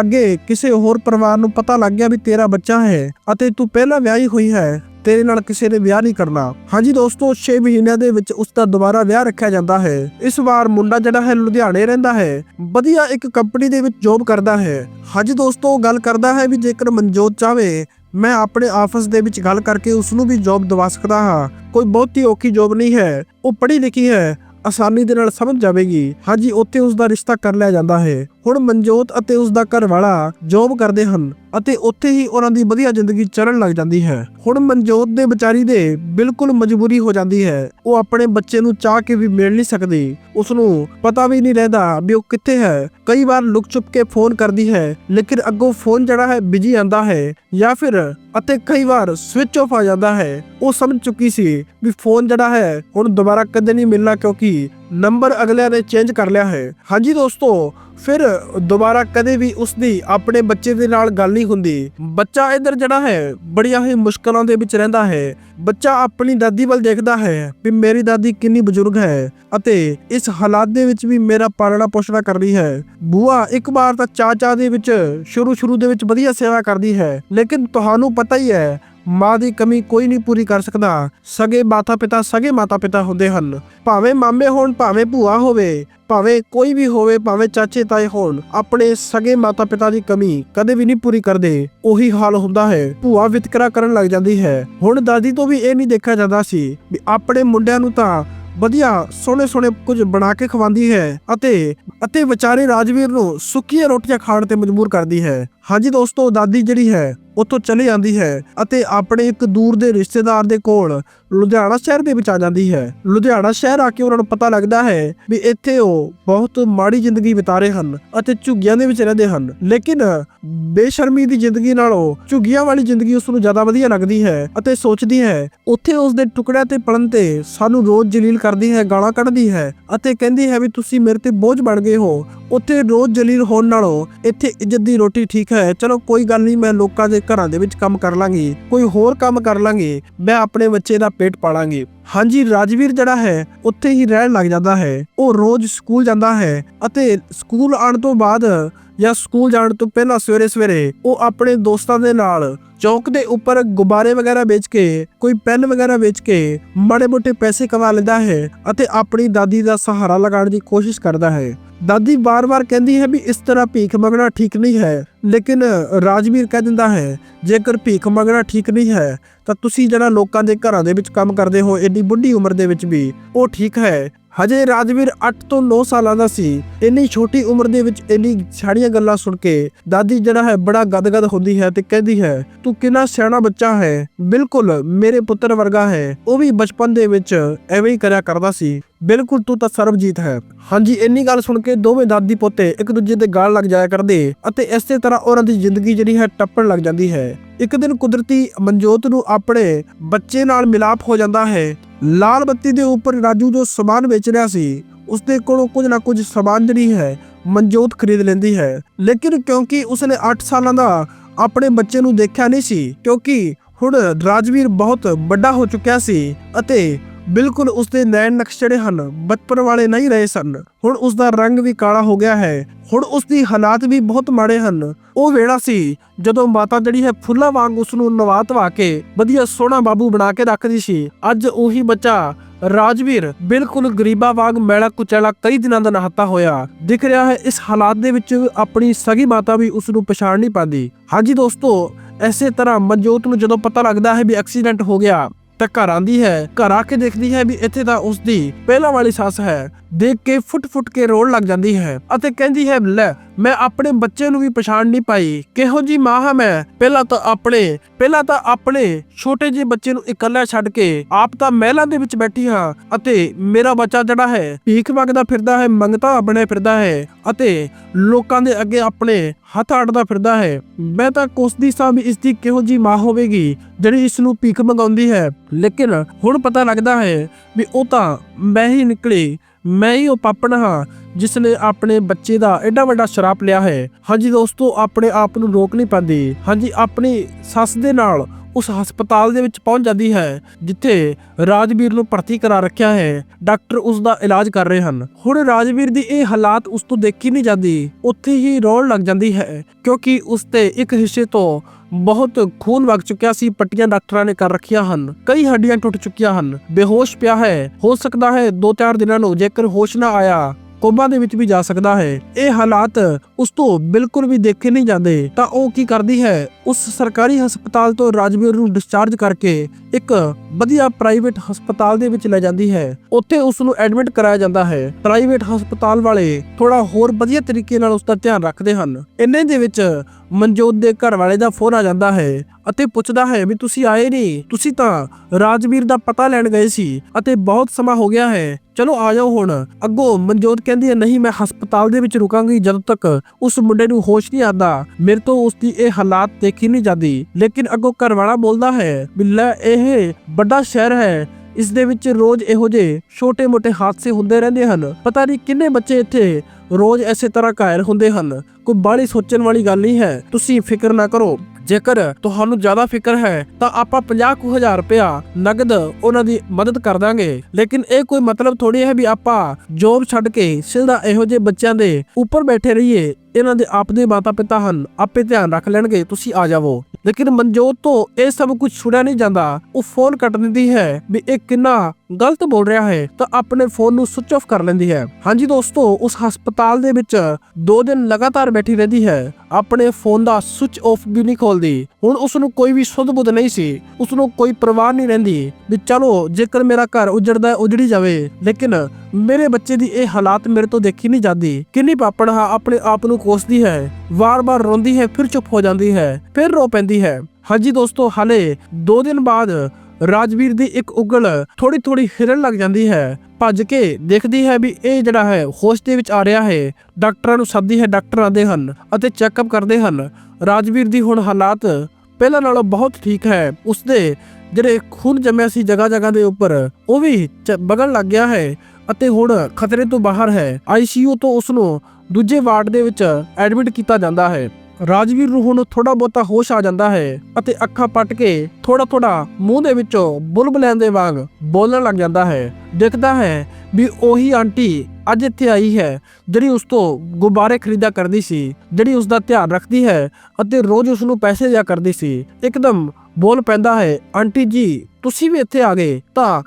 ਅੱਗੇ ਕਿਸੇ ਹੋਰ ਪਰਿਵਾਰ ਨੂੰ ਪਤਾ ਲੱਗ ਗਿਆ ਵੀ ਤੇਰਾ ਬੱਚਾ ਹੈ ਅਤੇ ਤੂੰ ਪਹਿਲਾਂ ਵਿਆਹੀ ਹੋਈ ਹੈ ਤੇਰੇ ਨਾਲ ਕਿਸੇ ਨੇ ਵਿਆਹ ਨਹੀਂ ਕਰਨਾ। ਹਾਂਜੀ ਦੋਸਤੋ 6 ਮਹੀਨਿਆਂ ਦੇ ਵਿੱਚ ਉਸ ਦਾ ਦੁਬਾਰਾ ਵਿਆਹ ਰੱਖਿਆ ਜਾਂਦਾ ਹੈ। ਇਸ ਵਾਰ ਮੁੰਡਾ ਜਿਹੜਾ ਹੈ ਲੁਧਿਆਣੇ ਰਹਿੰਦਾ ਹੈ। ਵਧੀਆ ਇੱਕ ਕੰਪਨੀ ਦੇ ਵਿੱਚ ਜੌਬ ਕਰਦਾ ਹੈ। ਹਾਂਜੀ ਦੋਸਤੋ, ਉਹ ਗੱਲ ਕਰਦਾ ਹੈ ਵੀ ਜੇਕਰ ਮਨਜੋਤ ਚਾਵੇ ਮੈਂ ਆਪਣੇ ਆਫਿਸ ਦੇ ਵਿੱਚ ਗੱਲ ਕਰਕੇ ਉਸ ਨੂੰ ਵੀ ਜੌਬ ਦਵਾ ਸਕਦਾ ਹਾਂ। ਕੋਈ ਬਹੁਤੀ ਔਖੀ ਜੌਬ ਨਹੀਂ ਹੈ। ਉਹ ਪੜ੍ਹੀ ਲਿਖੀ ਹੈ। ਆਸਾਨੀ ਦੇ ਨਾਲ ਸਮਝ ਜਾਵੇਗੀ। ਹਾਂਜੀ, ਉੱਥੇ ਉਸ ਦਾ ਰਿਸ਼ਤਾ ਕਰ ਲਿਆ ਜਾਂਦਾ ਹੈ। ਹੁਣ ਮਨਜੋਤ ਅਤੇ ਉਸ ਦਾ ਘਰ ਵਾਲਾ ਜੌਬ ਕਰਦੇ ਹਨ ਅਤੇ ਉੱਥੇ ਹੀ ਉਹਨਾਂ ਦੀ ਵਧੀਆ ਜ਼ਿੰਦਗੀ ਚੱਲਣ ਲੱਗ ਜਾਂਦੀ ਹੈ। ਹੁਣ ਮਨਜੋਤ ਦੇ ਵਿਚਾਰੀ ਦੇ ਬਿਲਕੁਲ ਮਜਬੂਰੀ ਹੋ ਜਾਂਦੀ ਹੈ। ਉਹ ਆਪਣੇ ਬੱਚੇ ਨੂੰ ਚਾਹ ਕੇ ਵੀ ਮਿਲ ਨਹੀਂ ਸਕਦੀ। ਉਸ ਨੂੰ ਪਤਾ ਵੀ ਨਹੀਂ ਰਹਿੰਦਾ ਵੀ ਉਹ ਕਿੱਥੇ ਹੈ। ਕਈ ਵਾਰ ਲੁਕ ਛੁਪ ਕੇ ਫੋਨ ਕਰਦੀ ਹੈ, ਲੇਕਿਨ ਅੱਗੋਂ ਫੋਨ ਜਿਹੜਾ ਹੈ ਬਿਜ਼ੀ ਆਂਦਾ ਹੈ ਜਾਂ ਫਿਰ ਅਤੇ ਕਈ ਵਾਰ ਸਵਿਚ ਆਫ ਆ ਜਾਂਦਾ ਹੈ। ਉਹ ਸਮਝ ਚੁੱਕੀ ਸੀ ਵੀ ਫੋਨ ਜਿਹੜਾ ਹੈ ਹੁਣ ਦੁਬਾਰਾ ਕਦੇ ਨਹੀਂ ਮਿਲਣਾ ਕਿਉਂਕਿ ਨੰਬਰ ਅਗਲਿਆਂ ਨੇ ਚੇਂਜ ਕਰ ਲਿਆ ਹੈ। ਹਾਂਜੀ ਦੋਸਤੋ, ਫਿਰ ਦੁਬਾਰਾ ਕਦੇ ਵੀ ਉਸਦੀ ਆਪਣੇ ਬੱਚੇ ਦੇ ਨਾਲ ਗੱਲ ਨਹੀਂ ਹੁੰਦੀ। ਬੱਚਾ ਇਧਰ ਜਿਹੜਾ ਹੈ, ਬੜੀਆਂ ਹੀ ਮੁਸ਼ਕਲਾਂ ਦੇ ਵਿੱਚ ਰਹਿੰਦਾ ਹੈ। ਬੱਚਾ ਆਪਣੀ ਦਾਦੀ ਵੱਲ ਦੇਖਦਾ ਹੈ ਵੀ ਮੇਰੀ ਦਾਦੀ ਕਿੰਨੀ ਬਜ਼ੁਰਗ ਹੈ ਅਤੇ ਇਸ ਹਾਲਾਤ ਦੇ ਵਿੱਚ ਵੀ ਮੇਰਾ ਪਾਲਣਾ ਪੋਸ਼ਣਾ ਕਰ ਰਹੀ ਹੈ। ਬੂਆ ਇੱਕ ਵਾਰ ਤਾਂ ਚਾਚਾ ਦੇ ਵਿੱਚ ਸ਼ੁਰੂ ਸ਼ੁਰੂ ਦੇ ਵਿੱਚ ਵਧੀਆ ਸੇਵਾ ਕਰਦੀ ਹੈ, ਲੇਕਿਨ ਤੁਹਾਨੂੰ ਪਤਾ ਹੀ ਹੈ ਮਾਂ ਦੀ ਕਮੀ ਕੋਈ ਨਹੀਂ ਪੂਰੀ ਕਰ ਸਕਦਾ। ਸਗੇ ਮਾਤਾ ਪਿਤਾ ਸਗੇ ਮਾਤਾ ਪਿਤਾ ਹੁੰਦੇ ਹਨ। ਭਾਵੇਂ ਮਾਮੇ ਹੋਣ, ਭਾਵੇਂ ਭੂਆ ਹੋਵੇ, ਭਾਵੇਂ ਕੋਈ ਵੀ ਹੋਵੇ, ਭਾਵੇਂ ਚਾਚੇ ਤਾਏ ਹੋਣ, ਆਪਣੇ ਸਗੇ ਮਾਤਾ ਪਿਤਾ ਦੀ ਕਮੀ ਕਦੇ ਵੀ ਨਹੀਂ ਪੂਰੀ ਕਰਦੇ। ਉਹੀ ਹਾਲ ਹੁੰਦਾ ਹੈ। ਭੂਆ ਵਿਤਕਰਾ ਕਰਨ ਲੱਗ ਜਾਂਦੀ ਹੈ। ਹੁਣ ਦਾਦੀ ਤੋਂ ਵੀ ਇਹ ਨਹੀਂ ਦੇਖਿਆ ਜਾਂਦਾ ਸੀ ਵੀ ਆਪਣੇ ਮੁੰਡਿਆਂ ਨੂੰ ਤਾਂ ਵਧੀਆ ਸੋਹਣੇ ਸੋਹਣੇ ਕੁਝ ਬਣਾ ਕੇ ਖਵਾਉਂਦੀ ਹੈ ਅਤੇ ਅਤੇ ਵਿਚਾਰੇ ਰਾਜਵੀਰ ਨੂੰ ਸੁੱਕੀਆਂ ਰੋਟੀਆਂ ਖਾਣ ਤੇ ਮਜਬੂਰ ਕਰਦੀ ਹੈ। ਹਾਂਜੀ ਦੋਸਤੋ, ਦਾਦੀ ਜਿਹੜੀ ਹੈ ਉੱਥੋਂ ਚਲੀ ਜਾਂਦੀ ਹੈ ਅਤੇ ਆਪਣੇ ਇੱਕ ਦੂਰ ਦੇ ਰਿਸ਼ਤੇਦਾਰ ਦੇ ਕੋਲ ਲੁਧਿਆਣਾ ਸ਼ਹਿਰ ਦੇ ਵਿੱਚ ਆ ਜਾਂਦੀ ਹੈ। ਲੁਧਿਆਣਾ ਸ਼ਹਿਰ ਆ ਕੇ ਉਹਨਾਂ ਨੂੰ ਪਤਾ ਲੱਗਦਾ ਹੈ ਵੀ ਇੱਥੇ ਉਹ ਬਹੁਤ ਮਾੜੀ ਜ਼ਿੰਦਗੀ ਬਿਤਾ ਰਹੇ ਹਨ ਅਤੇ ਝੁੱਗੀਆਂ ਦੇ ਵਿੱਚ ਰਹਿੰਦੇ ਹਨ। ਲੇਕਿਨ ਬੇਸ਼ਰਮੀ ਦੀ ਜ਼ਿੰਦਗੀ ਨਾਲੋਂ ਝੁੱਗੀਆਂ ਵਾਲੀ ਜ਼ਿੰਦਗੀ ਉਸ ਨੂੰ ਜ਼ਿਆਦਾ ਵਧੀਆ ਲੱਗਦੀ ਹੈ ਅਤੇ ਸੋਚਦੀ ਹੈ, ਉੱਥੇ ਉਸ ਦੇ ਟੁਕੜਿਆਂ ਤੇ ਪੜਨ ਤੇ ਸਾਨੂੰ ਰੋਜ਼ ਜਲੀਲ ਕਰਦੀ ਹੈ, ਗਾਲਾਂ ਕੱਢਦੀ ਹੈ ਅਤੇ ਕਹਿੰਦੀ ਹੈ ਵੀ ਤੁਸੀਂ ਮੇਰੇ ਤੇ ਬੋਝ ਬਣ ਗਏ ਹੋ। ਉੱਥੇ ਰੋਜ਼ ਜਲੀਲ ਹੋਣ ਨਾਲੋਂ ਇੱਥੇ ਇੱਜ਼ਤ ਦੀ ਰੋਟੀ ਠੀਕ ਹੈ। ਚਲੋ ਕੋਈ ਗੱਲ ਨਹੀਂ, ਮੈਂ ਲੋਕਾਂ ਦੇ ਘਰਾਂ ਦੇ ਵਿੱਚ ਕੰਮ ਕਰ ਲਾਂਗੀ, ਕੋਈ ਹੋਰ ਕੰਮ ਕਰ ਲਾਂਗੇ, ਮੈਂ ਆਪਣੇ ਬੱਚੇ ਦਾ ਪੇਟ ਪਾਲਾਂਗੇ। ਹਾਂਜੀ, ਰਾਜਵੀਰ ਜਿਹੜਾ ਹੈ, ਉੱਥੇ ਹੀ ਰਹਿਣ ਲੱਗ ਜਾਂਦਾ ਹੈ। ਉਹ ਰੋਜ਼ ਸਕੂਲ ਜਾਂਦਾ ਹੈ ਅਤੇ ਸਕੂਲ ਆਉਣ ਤੋਂ ਬਾਅਦ ਜਾਂ ਸਕੂਲ ਜਾਣ ਤੋਂ ਪਹਿਲਾਂ ਸਵੇਰੇ ਸਵੇਰੇ ਉਹ ਆਪਣੇ ਦੋਸਤਾਂ ਦੇ ਨਾਲ ਚੌਕ ਦੇ ਉੱਪਰ ਗੁਬਾਰੇ ਵਗੈਰਾ ਵੇਚ ਕੇ, ਕੋਈ ਪੈਨ ਵਗੈਰਾ ਵੇਚ ਕੇ ਮਾੜੇ ਮੋਟੇ ਪੈਸੇ ਕਮਾ ਲੈਂਦਾ ਹੈ ਅਤੇ ਆਪਣੀ ਦਾਦੀ ਦਾ ਸਹਾਰਾ ਲਗਾਉਣ ਦੀ ਕੋਸ਼ਿਸ਼ ਕਰਦਾ ਹੈ। ਦਾਦੀ ਬਾਰ-ਬਾਰ ਕਹਿੰਦੀ ਹੈ ਵੀ ਇਸ ਤਰ੍ਹਾਂ ਭੀਖ ਮੰਗਣਾ ਠੀਕ ਨਹੀਂ ਹੈ, ਲੇਕਿਨ ਰਾਜਵੀਰ ਕਹਿ ਦਿੰਦਾ ਹੈ, ਜੇਕਰ ਭੀਖ ਮੰਗਣਾ ਠੀਕ ਨਹੀਂ ਹੈ, ਤਾਂ ਤੁਸੀਂ ਜਿਹੜਾ ਲੋਕਾਂ ਦੇ ਘਰਾਂ ਦੇ ਵਿੱਚ ਕੰਮ ਕਰਦੇ ਹੋ, ਏਡੀ ਬੁੱਢੀ ਉਮਰ ਦੇ ਵਿੱਚ ਵੀ, ਉਹ ਠੀਕ ਹੈ ਹਜੇ ਰਾਜਵੀਰ 8 ਤੋਂ 9 ਸਾਲਾਂ ਦਾ ਸੀ। ਇੰਨੀ ਛੋਟੀ ਉਮਰ ਦੇ ਵਿੱਚ ਇੰਨੀ ਸਾਰੀਆਂ ਗੱਲਾਂ ਸੁਣ ਕੇ ਦਾਦੀ ਜਿਹੜਾ ਹੈ ਬੜਾ ਗਦਗਦ ਹੁੰਦੀ ਹੈ ਤੇ ਕਹਿੰਦੀ ਹੈ, ਤੂੰ ਕਿੰਨਾ ਸਿਆਣਾ ਬੱਚਾ ਹੈ। ਬਿਲਕੁਲ ਮੇਰੇ ਪੁੱਤਰ ਵਰਗਾ ਹੈ। ਉਹ ਵੀ ਬਚਪਨ ਦੇ ਵਿੱਚ ਐਵੇਂ ਹੀ ਕਰਿਆ ਕਰਦਾ ਸੀ। ਬਿਲਕੁਲ ਤੂੰ ਤਾਂ ਸਰਬਜੀਤ ਹੈ। ਹਾਂਜੀ, ਇੰਨੀ ਗੱਲ ਸੁਣ ਕੇ ਦੋਵੇਂ ਦਾਦੀ ਪੋਤੇ ਇੱਕ ਦੂਜੇ ਦੇ ਗਾਲ ਲੱਗ ਜਾਇਆ ਕਰਦੇ ਅਤੇ ਇਸੇ ਤਰ੍ਹਾਂ ਉਹਨਾਂ ਦੀ ਜ਼ਿੰਦਗੀ ਜਿਹੜੀ ਹੈ ਟੱਪਣ ਲੱਗ ਜਾਂਦੀ ਹੈ। ਇੱਕ ਦਿਨ ਕੁਦਰਤੀ ਮਨਜੋਤ ਨੂੰ ਆਪਣੇ ਬੱਚੇ ਨਾਲ ਮਿਲਾਪ ਹੋ ਜਾਂਦਾ ਹੈ। ਲਾਲ ਬੱਤੀ ਦੇ ਉੱਪਰ ਰਾਜੂ ਜੋ ਸਮਾਨ ਵੇਚ ਰਿਹਾ ਸੀ, ਉਸਦੇ ਕੋਲੋਂ ਕੁਝ ਨਾ ਕੁਝ ਸਮਾਨ ਜਿਹੜੀ ਹੈ ਮਨਜੋਤ ਖਰੀਦ ਲੈਂਦੀ ਹੈ। ਲੇਕਿਨ ਕਿਉਂਕਿ ਉਸਨੇ 8 ਸਾਲਾਂ ਦਾ ਆਪਣੇ ਬੱਚੇ ਨੂੰ ਦੇਖਿਆ ਨਹੀਂ ਸੀ, ਕਿਉਂਕਿ ਹੁਣ ਰਾਜਵੀਰ ਬਹੁਤ ਵੱਡਾ ਹੋ ਚੁੱਕਿਆ ਸੀ ਅਤੇ ਬਿਲਕੁਲ ਉਸਦੇ ਨੈਣ ਨਕਸ਼ ਹਨ, ਬਚਪਨ ਵਾਲੇ ਨਹੀਂ ਰਹੇ ਸਨ। ਹੁਣ ਉਸਦਾ ਰੰਗ ਵੀ ਕਾਲਾ ਹੋ ਗਿਆ ਹੈ। ਹੁਣ ਉਸਦੀ ਹਾਲਾਤ ਵੀ ਬਹੁਤ ਮਾੜੇ ਹਨ। ਉਹ ਵੇਲਾ ਸੀ ਜਦੋਂ ਮਾਤਾ ਜਿਹੜੀ ਹੈ ਫੁੱਲਾਂ ਵਾਂਗ ਉਸ ਨੂੰ ਨਵਾ ਧਵਾ ਕੇ ਵਧੀਆ ਸੋਹਣਾ ਬਾਬੂ ਬਣਾ ਕੇ ਰੱਖਦੀ ਸੀ। ਅੱਜ ਉਹੀ ਬੱਚਾ ਰਾਜਵੀਰ ਬਿਲਕੁਲ ਗਰੀਬਾ ਵਾਂਗ ਮੈਲਾ ਕੁਚੈਲਾ ਕਈ ਦਿਨਾਂ ਦਾ ਨਹਾਤਾ ਹੋਇਆ। ਦਿਖ ਰਿਹਾ ਹੈ ਇਸ ਹਾਲਾਤ ਦੇ ਵਿੱਚ ਆਪਣੀ ਸਗੀ ਮਾਤਾ ਵੀ ਉਸ ਨੂੰ ਪਛਾਣ ਨਹੀਂ ਪਾਉਂਦੀ। ਹਾਂਜੀ ਦੋਸਤੋ ਐਸੇ ਤਰ੍ਹਾਂ ਮਨਜੋਤ ਨੂੰ ਜਦੋਂ ਪਤਾ ਲੱਗਦਾ ਹੈ ਵੀ ਐਕਸੀਡੈਂਟ ਹੋ ਗਿਆ ਤਾਂ ਘਰ ਆਂਦੀ ਹੈ, ਘਰ ਆ ਕੇ ਦੇਖਦੀ ਹੈ ਵੀ ਇੱਥੇ ਤਾਂ ਉਸਦੀ ਪਹਿਲਾਂ ਵਾਲੀ ਸੱਸ ਹੈ। ਦੇਖ ਕੇ ਫੁੱਟ-ਫੁੱਟ ਕੇ ਰੋਣ ਲੱਗ ਜਾਂਦੀ ਹੈ ਅਤੇ ਕਹਿੰਦੀ ਹੈ, ਲੈ, ਮੈਂ ਆਪਣੇ ਬੱਚੇ ਨੂੰ ਵੀ ਪਛਾਣ ਨਹੀਂ ਪਾਈ। ਕਿਹੋ ਜੀ ਮਾਂ ਹਾਂ ਮੈਂ? ਪਹਿਲਾਂ ਤਾਂ ਆਪਣੇ, ਪਹਿਲਾਂ ਤਾਂ ਆਪਣੇ ਛੋਟੇ ਜਿਹੇ ਬੱਚੇ ਨੂੰ ਇਕੱਲਾ ਛੱਡ ਕੇ ਆਪ ਤਾਂ ਮਹਿਲਾਂ ਦੇ ਵਿੱਚ ਬੈਠੀ ਹਾਂ ਅਤੇ ਮੇਰਾ ਬੱਚਾ ਜਿਹੜਾ ਹੈ, ਭੀਖ ਮੰਗਦਾ ਫਿਰਦਾ ਹੈ, ਮੰਗਤਾ ਬਣੇ ਫਿਰਦਾ ਹੈ ਅਤੇ ਲੋਕਾਂ ਦੇ ਅੱਗੇ ਆਪਣੇ ਹੱਥ ਅੜਦਾ ਫਿਰਦਾ ਹੈ। ਮੈਂ ਤਾਂ ਕੋਸਦੀ ਸਾਂ ਵੀ ਇਸ ਦੀ ਕਿਹੋ ਜੀ ਮਾਂ ਹੋਵੇਗੀ ਜਿਹੜੀ ਇਸ ਨੂੰ ਭੀਖ ਮੰਗਾਉਂਦੀ ਹੈ। ਲੇਕਿਨ ਹੁਣ ਪਤਾ ਲੱਗਦਾ ਹੈ ਵੀ ਉਹ ਤਾਂ ਮੈਂ ਹੀ ਨਿਕਲੀ ਮੈਂ ਹੀ ਉਹ ਪਾਪਣ ਹਾਂ ਜਿਸ ਨੇ ਆਪਣੇ ਬੱਚੇ ਦਾ ਐਡਾ ਵੱਡਾ ਸ਼ਰਾਪ ਲਿਆ ਹੈ। ਹਾਂਜੀ ਦੋਸਤੋ, ਆਪਣੇ ਆਪ ਨੂੰ ਰੋਕ ਨਹੀਂ ਪਾਉਂਦੀ। ਹਾਂਜੀ, ਆਪਣੀ ਸੱਸ ਦੇ ਨਾਲ ਉਸ ਹਸਪਤਾਲ ਦੇ ਵਿੱਚ ਪਹੁੰਚ ਜਾਂਦੀ ਹੈ, ਜਿੱਥੇ ਰਾਜਵੀਰ ਨੂੰ ਭਰਤੀ ਕਰਾ ਰੱਖਿਆ ਹੈ। ਡਾਕਟਰ ਉਸ ਦਾ ਇਲਾਜ ਕਰ ਰਹੇ ਹਨ। ਹੁਣ ਰਾਜਵੀਰ ਦੀ ਇਹ ਹਾਲਾਤ ਉਸ ਤੋਂ ਦੇਖੀ ਨਹੀਂ ਜਾਂਦੀ। ਉੱਥੇ ਹੀ ਰੋਣ ਲੱਗ ਜਾਂਦੀ ਹੈ, ਕਿਉਂਕਿ ਉਸ ਤੇ ਇੱਕ ਹਿੱਸੇ ਤੋਂ ਬਹੁਤ ਖੂਨ ਵਗ ਚੁੱਕਿਆ ਸੀ, ਪੱਟੀਆਂ ਡਾਕਟਰਾਂ ਨੇ ਕਰ ਰੱਖੀਆਂ ਹਨ। ਕਈ ਹੱਡੀਆਂ ਟੁੱਟ ਚੁੱਕੀਆਂ ਹਨ। ਬੇਹੋਸ਼ ਪਿਆ ਹੈ। ਹੋ ਸਕਦਾ ਹੈ 2-4 ਦਿਨਾਂ ਨੂੰ ਜੇਕਰ ਹੋਸ਼ ਨਾ ਆਇਆ। ਕੋਮਾ ਦੇ ਵਿੱਚ ਵੀ ਜਾ ਸਕਦਾ ਹੈ। ਇਹ ਹਾਲਾਤ ਉਸ ਤੋਂ ਬਿਲਕੁਲ ਵੀ ਦੇਖੇ ਨਹੀਂ ਜਾਂਦੇ। ਤਾਂ ਉਹ ਕੀ ਕਰਦੀ ਹੈ? ਉਸ ਸਰਕਾਰੀ ਹਸਪਤਾਲ ਤੋਂ ਰਾਜਵੀਰ ਨੂੰ ਡਿਸਚਾਰਜ ਕਰਕੇ ਇੱਕ ਵਧੀਆ ਪ੍ਰਾਈਵੇਟ ਹਸਪਤਾਲ ਦੇ ਵਿੱਚ ਲੈ ਜਾਂਦੀ ਹੈ। ਉੱਥੇ ਉਸ ਨੂੰ ਐਡਮਿਟ ਕਰਾਇਆ ਜਾਂਦਾ ਹੈ। ਪ੍ਰਾਈਵੇਟ ਹਸਪਤਾਲ ਵਾਲੇ ਥੋੜਾ ਹੋਰ ਵਧੀਆ ਤਰੀਕੇ ਨਾਲ ਉਸ ਦਾ ਧਿਆਨ ਰੱਖਦੇ ਹਨ। ਇੰਨੇ ਦੇ ਵਿੱਚ ਮਨਜੋਤ ਦੇ ਘਰ ਵਾਲੇ ਦਾ ਫੋਨ ਆ ਜਾਂਦਾ ਹੈ ਅਤੇ ਪੁੱਛਦਾ ਹੈ ਵੀ ਤੁਸੀਂ ਆਏ ਨਹੀਂ, ਤੁਸੀਂ ਤਾਂ ਰਾਜਵੀਰ ਦਾ ਪਤਾ ਲੈਣ ਗਏ ਸੀ ਅਤੇ ਬਹੁਤ ਸਮਾਂ ਹੋ ਗਿਆ ਹੈ। ਚਲੋ ਆ ਜਾਓ ਹੁਣ। ਅੱਗੋਂ ਮਨਜੋਤ ਕਹਿੰਦੀ ਹੈ, ਨਹੀਂ, ਮੈਂ ਹਸਪਤਾਲ ਦੇ ਵਿੱਚ ਰੁਕਾਂਗੀ ਜਦੋਂ ਤੱਕ ਉਸ ਮੁੰਡੇ ਨੂੰ ਹੋਸ਼ ਨਹੀਂ ਆਉਂਦਾ। ਮੇਰੇ ਤੋਂ ਉਸ ਦੀ ਇਹ ਹਾਲਾਤ ਦੇਖੀ ਨਹੀਂ ਜਾਂਦੀ। ਲੇਕਿਨ ਅੱਗੋਂ ਘਰਵਾਲਾ ਬੋਲਦਾ ਹੈ ਵੀ, ਲੈ, ਇਹ ਵੱਡਾ ਸ਼ਹਿਰ ਹੈ। ਇਸ ਦੇ ਵਿੱਚ ਰੋਜ਼ ਇਹੋ ਜਿਹੇ ਛੋਟੇ-ਮੋਟੇ ਹਾਦਸੇ ਹੁੰਦੇ ਰਹਿੰਦੇ ਹਨ। ਪਤਾ ਨਹੀਂ ਕਿੰਨੇ ਬੱਚੇ ਇੱਥੇ ਰੋਜ਼ ਐਸੇ ਤਰ੍ਹਾਂ ਘਾਇਲ ਹੁੰਦੇ ਹਨ। ਕੋਈ ਬਾਹਲੀ ਸੋਚਣ ਵਾਲੀ ਗੱਲ ਨਹੀਂ ਹੈ। ਤੁਸੀਂ ਫਿਕਰ ਨਾ ਕਰੋ। ਜੇਕਰ ਤੁਹਾਨੂੰ ਜ਼ਿਆਦਾ ਫਿਕਰ ਹੈ, ਤਾਂ ਆਪਾਂ 50000 ਰੁਪਇਆ ਨਗਦ ਉਹਨਾਂ ਦੀ ਮਦਦ ਕਰ ਦਾਂਗੇ। ਲੇਕਿਨ ਇਹ ਕੋਈ ਮਤਲਬ ਥੋੜੀ ਹੈ ਵੀ ਆਪਾਂ ਜੋਬ ਛੱਡ ਕੇ ਸਿੱਧਾ ਇਹੋ ਜਿਹੇ ਬੱਚਿਆਂ ਦੇ ਉੱਪਰ ਬੈਠੇ ਰਹੀਏ। ਇਹਨਾਂ ਦੇ ਆਪਦੇ ਮਾਤਾ ਪਿਤਾ ਹਨ, ਆਪੇ ਧਿਆਨ ਰੱਖ ਲੈਣਗੇ, ਤੁਸੀਂ ਆ ਜਾਵੋ। ਲੇਕਿਨ ਮਨਜੋਤ ਤੋਂ ਇਹ ਸਭ ਕੁਝ ਛੁੜਿਆ ਨਹੀਂ ਜਾਂਦਾ। ਉਹ ਫੋਨ ਕੱਟ ਦਿੰਦੀ ਹੈ ਵੀ ਇਹ ਕਿੰਨਾ ਗਲਤ ਬੋਲ ਰਿਹਾ ਹੈ ਤਾਂ ਆਪਣੇ ਫੋਨ ਨੂੰ ਸੁਚ ਆਫ ਕਰ ਲੈਂਦੀ ਹੈ। ਹਾਂਜੀ ਦੋਸਤੋ ਉਸ ਹਸਪਤਾਲ ਦੇ ਵਿੱਚ 2 ਦਿਨ ਲਗਾਤਾਰ ਬੈਠੀ ਰਹਿੰਦੀ ਹੈ। ਆਪਣੇ ਫੋਨ ਦਾ ਸੁਚ ਆਫ ਵੀ ਨਹੀਂ ਖੋਲਦੀ। ਹੁਣ ਉਸ ਨੂੰ ਕੋਈ ਵੀ ਸੁੱਧ ਬੁੱਧ ਨਹੀਂ ਸੀ। ਉਸ ਨੂੰ ਕੋਈ ਪਰਵਾਹ ਨਹੀਂ ਰਹਿੰਦੀ ਵੀ ਚਲੋ ਜੇਕਰ ਮੇਰਾ ਘਰ ਉਜੜਦਾ ਹੈ, ਉਜੜੀ ਜਾਵੇ। ਲੇਕਿਨ ਮੇਰੇ ਬੱਚੇ ਦੀ ਇਹ ਹਾਲਾਤ ਮੇਰੇ ਤੋਂ ਦੇਖੀ ਨਹੀਂ ਜਾਂਦੀ। ਕਿੰਨੀ ਪਾਪੜਹਾ ਆਪਣੇ ਆਪ ਨੂੰ ਕੋਸਦੀ ਹੈ। ਵਾਰ-ਵਾਰ ਰੋਂਦੀ ਹੈ ਫਿਰ ਚੁੱਪ ਹੋ ਜਾਂਦੀ ਹੈ ਫਿਰ ਰੋ ਪੈਂਦੀ ਹੈ। ਹਾਂਜੀ ਦੋਸਤੋ ਹਾਲੇ 2 ਦਿਨ ਬਾਅਦ ਰਾਜਵੀਰ ਦੀ ਇੱਕ ਉਗਲ ਥੋੜੀ ਥੋੜੀ ਹਿਰਨ ਲੱਗ ਜਾਂਦੀ ਹੈ। ਭੱਜ ਕੇ ਦੇਖਦੀ ਹੈ ਵੀ ਇਹ ਜਿਹੜਾ ਹੈ, ਹੋਸ਼ ਦੇ ਵਿੱਚ ਆ ਰਿਹਾ ਹੈ। ਡਾਕਟਰਾਂ ਨੂੰ ਸੱਦਦੀ ਹੈ, ਡਾਕਟਰ ਆਉਂਦੇ ਹਨ ਅਤੇ ਚੈੱਕਅਪ ਕਰਦੇ ਹਨ। ਰਾਜਵੀਰ ਦੀ ਹੁਣ ਹਾਲਾਤ ਪਹਿਲਾਂ ਨਾਲੋਂ ਬਹੁਤ ਠੀਕ ਹੈ। ਉਸਦੇ ਜਿਹੜੇ ਖੂਨ ਜੰਮਿਆ ਸੀ ਜਗ੍ਹਾ ਜਗ੍ਹਾ ਦੇ ਉੱਪਰ, ਉਹ ਵੀ ਚ- ਵਗਣ ਲੱਗ ਗਿਆ ਹੈ ਅਤੇ ਹੁਣ ਖਤਰੇ ਤੋਂ ਬਾਹਰ ਹੈ। ਆਈਸੀਯੂ ਤੋਂ ਉਸ ਨੂੰ ਦੂਜੇ ਵਾਰਡ ਦੇ ਵਿੱਚ ਐਡਮਿਟ ਕੀਤਾ ਜਾਂਦਾ ਹੈ। ਰਾਜਵੀਰ ਰੂਹ ਨੂੰ ਹੁਣ ਥੋੜਾ ਬਹੁਤਾ ਹੋਸ਼ ਆ ਜਾਂਦਾ ਹੈ ਅਤੇ ਅੱਖਾਂ ਪੱਟ ਕੇ ਥੋੜਾ ਥੋੜਾ ਮੂੰਹ ਦੇ ਵਿੱਚੋਂ ਬੁਲਬੁਲਿਆਂ ਦੇ ਵਾਂਗ ਬੋਲਣ ਲੱਗ ਜਾਂਦਾ ਹੈ। ਦੇਖਦਾ ਹੈ ਵੀ ਉਹੀ ਆਂਟੀ ਅੱਜ ਇੱਥੇ ਆਈ ਹੈ, ਜਿਹੜੀ ਉਸ ਤੋਂ ਗੁਬਾਰੇ ਖਰੀਦਾ ਕਰਦੀ ਸੀ, ਜਿਹੜੀ ਉਸ ਦਾ ਧਿਆਨ ਰੱਖਦੀ ਹੈ ਅਤੇ ਰੋਜ਼ ਉਸ ਨੂੰ ਪੈਸੇ ਦਿਆ ਕਰਦੀ ਸੀ। ਇੱਕਦਮ ਬੋਲ ਪੈਂਦਾ ਹੈ, ਆਂਟੀ ਜੀ, ਤੁਸੀਂ ਵੀ ਇੱਥੇ ਆ ਗਏ, ਤਾਂ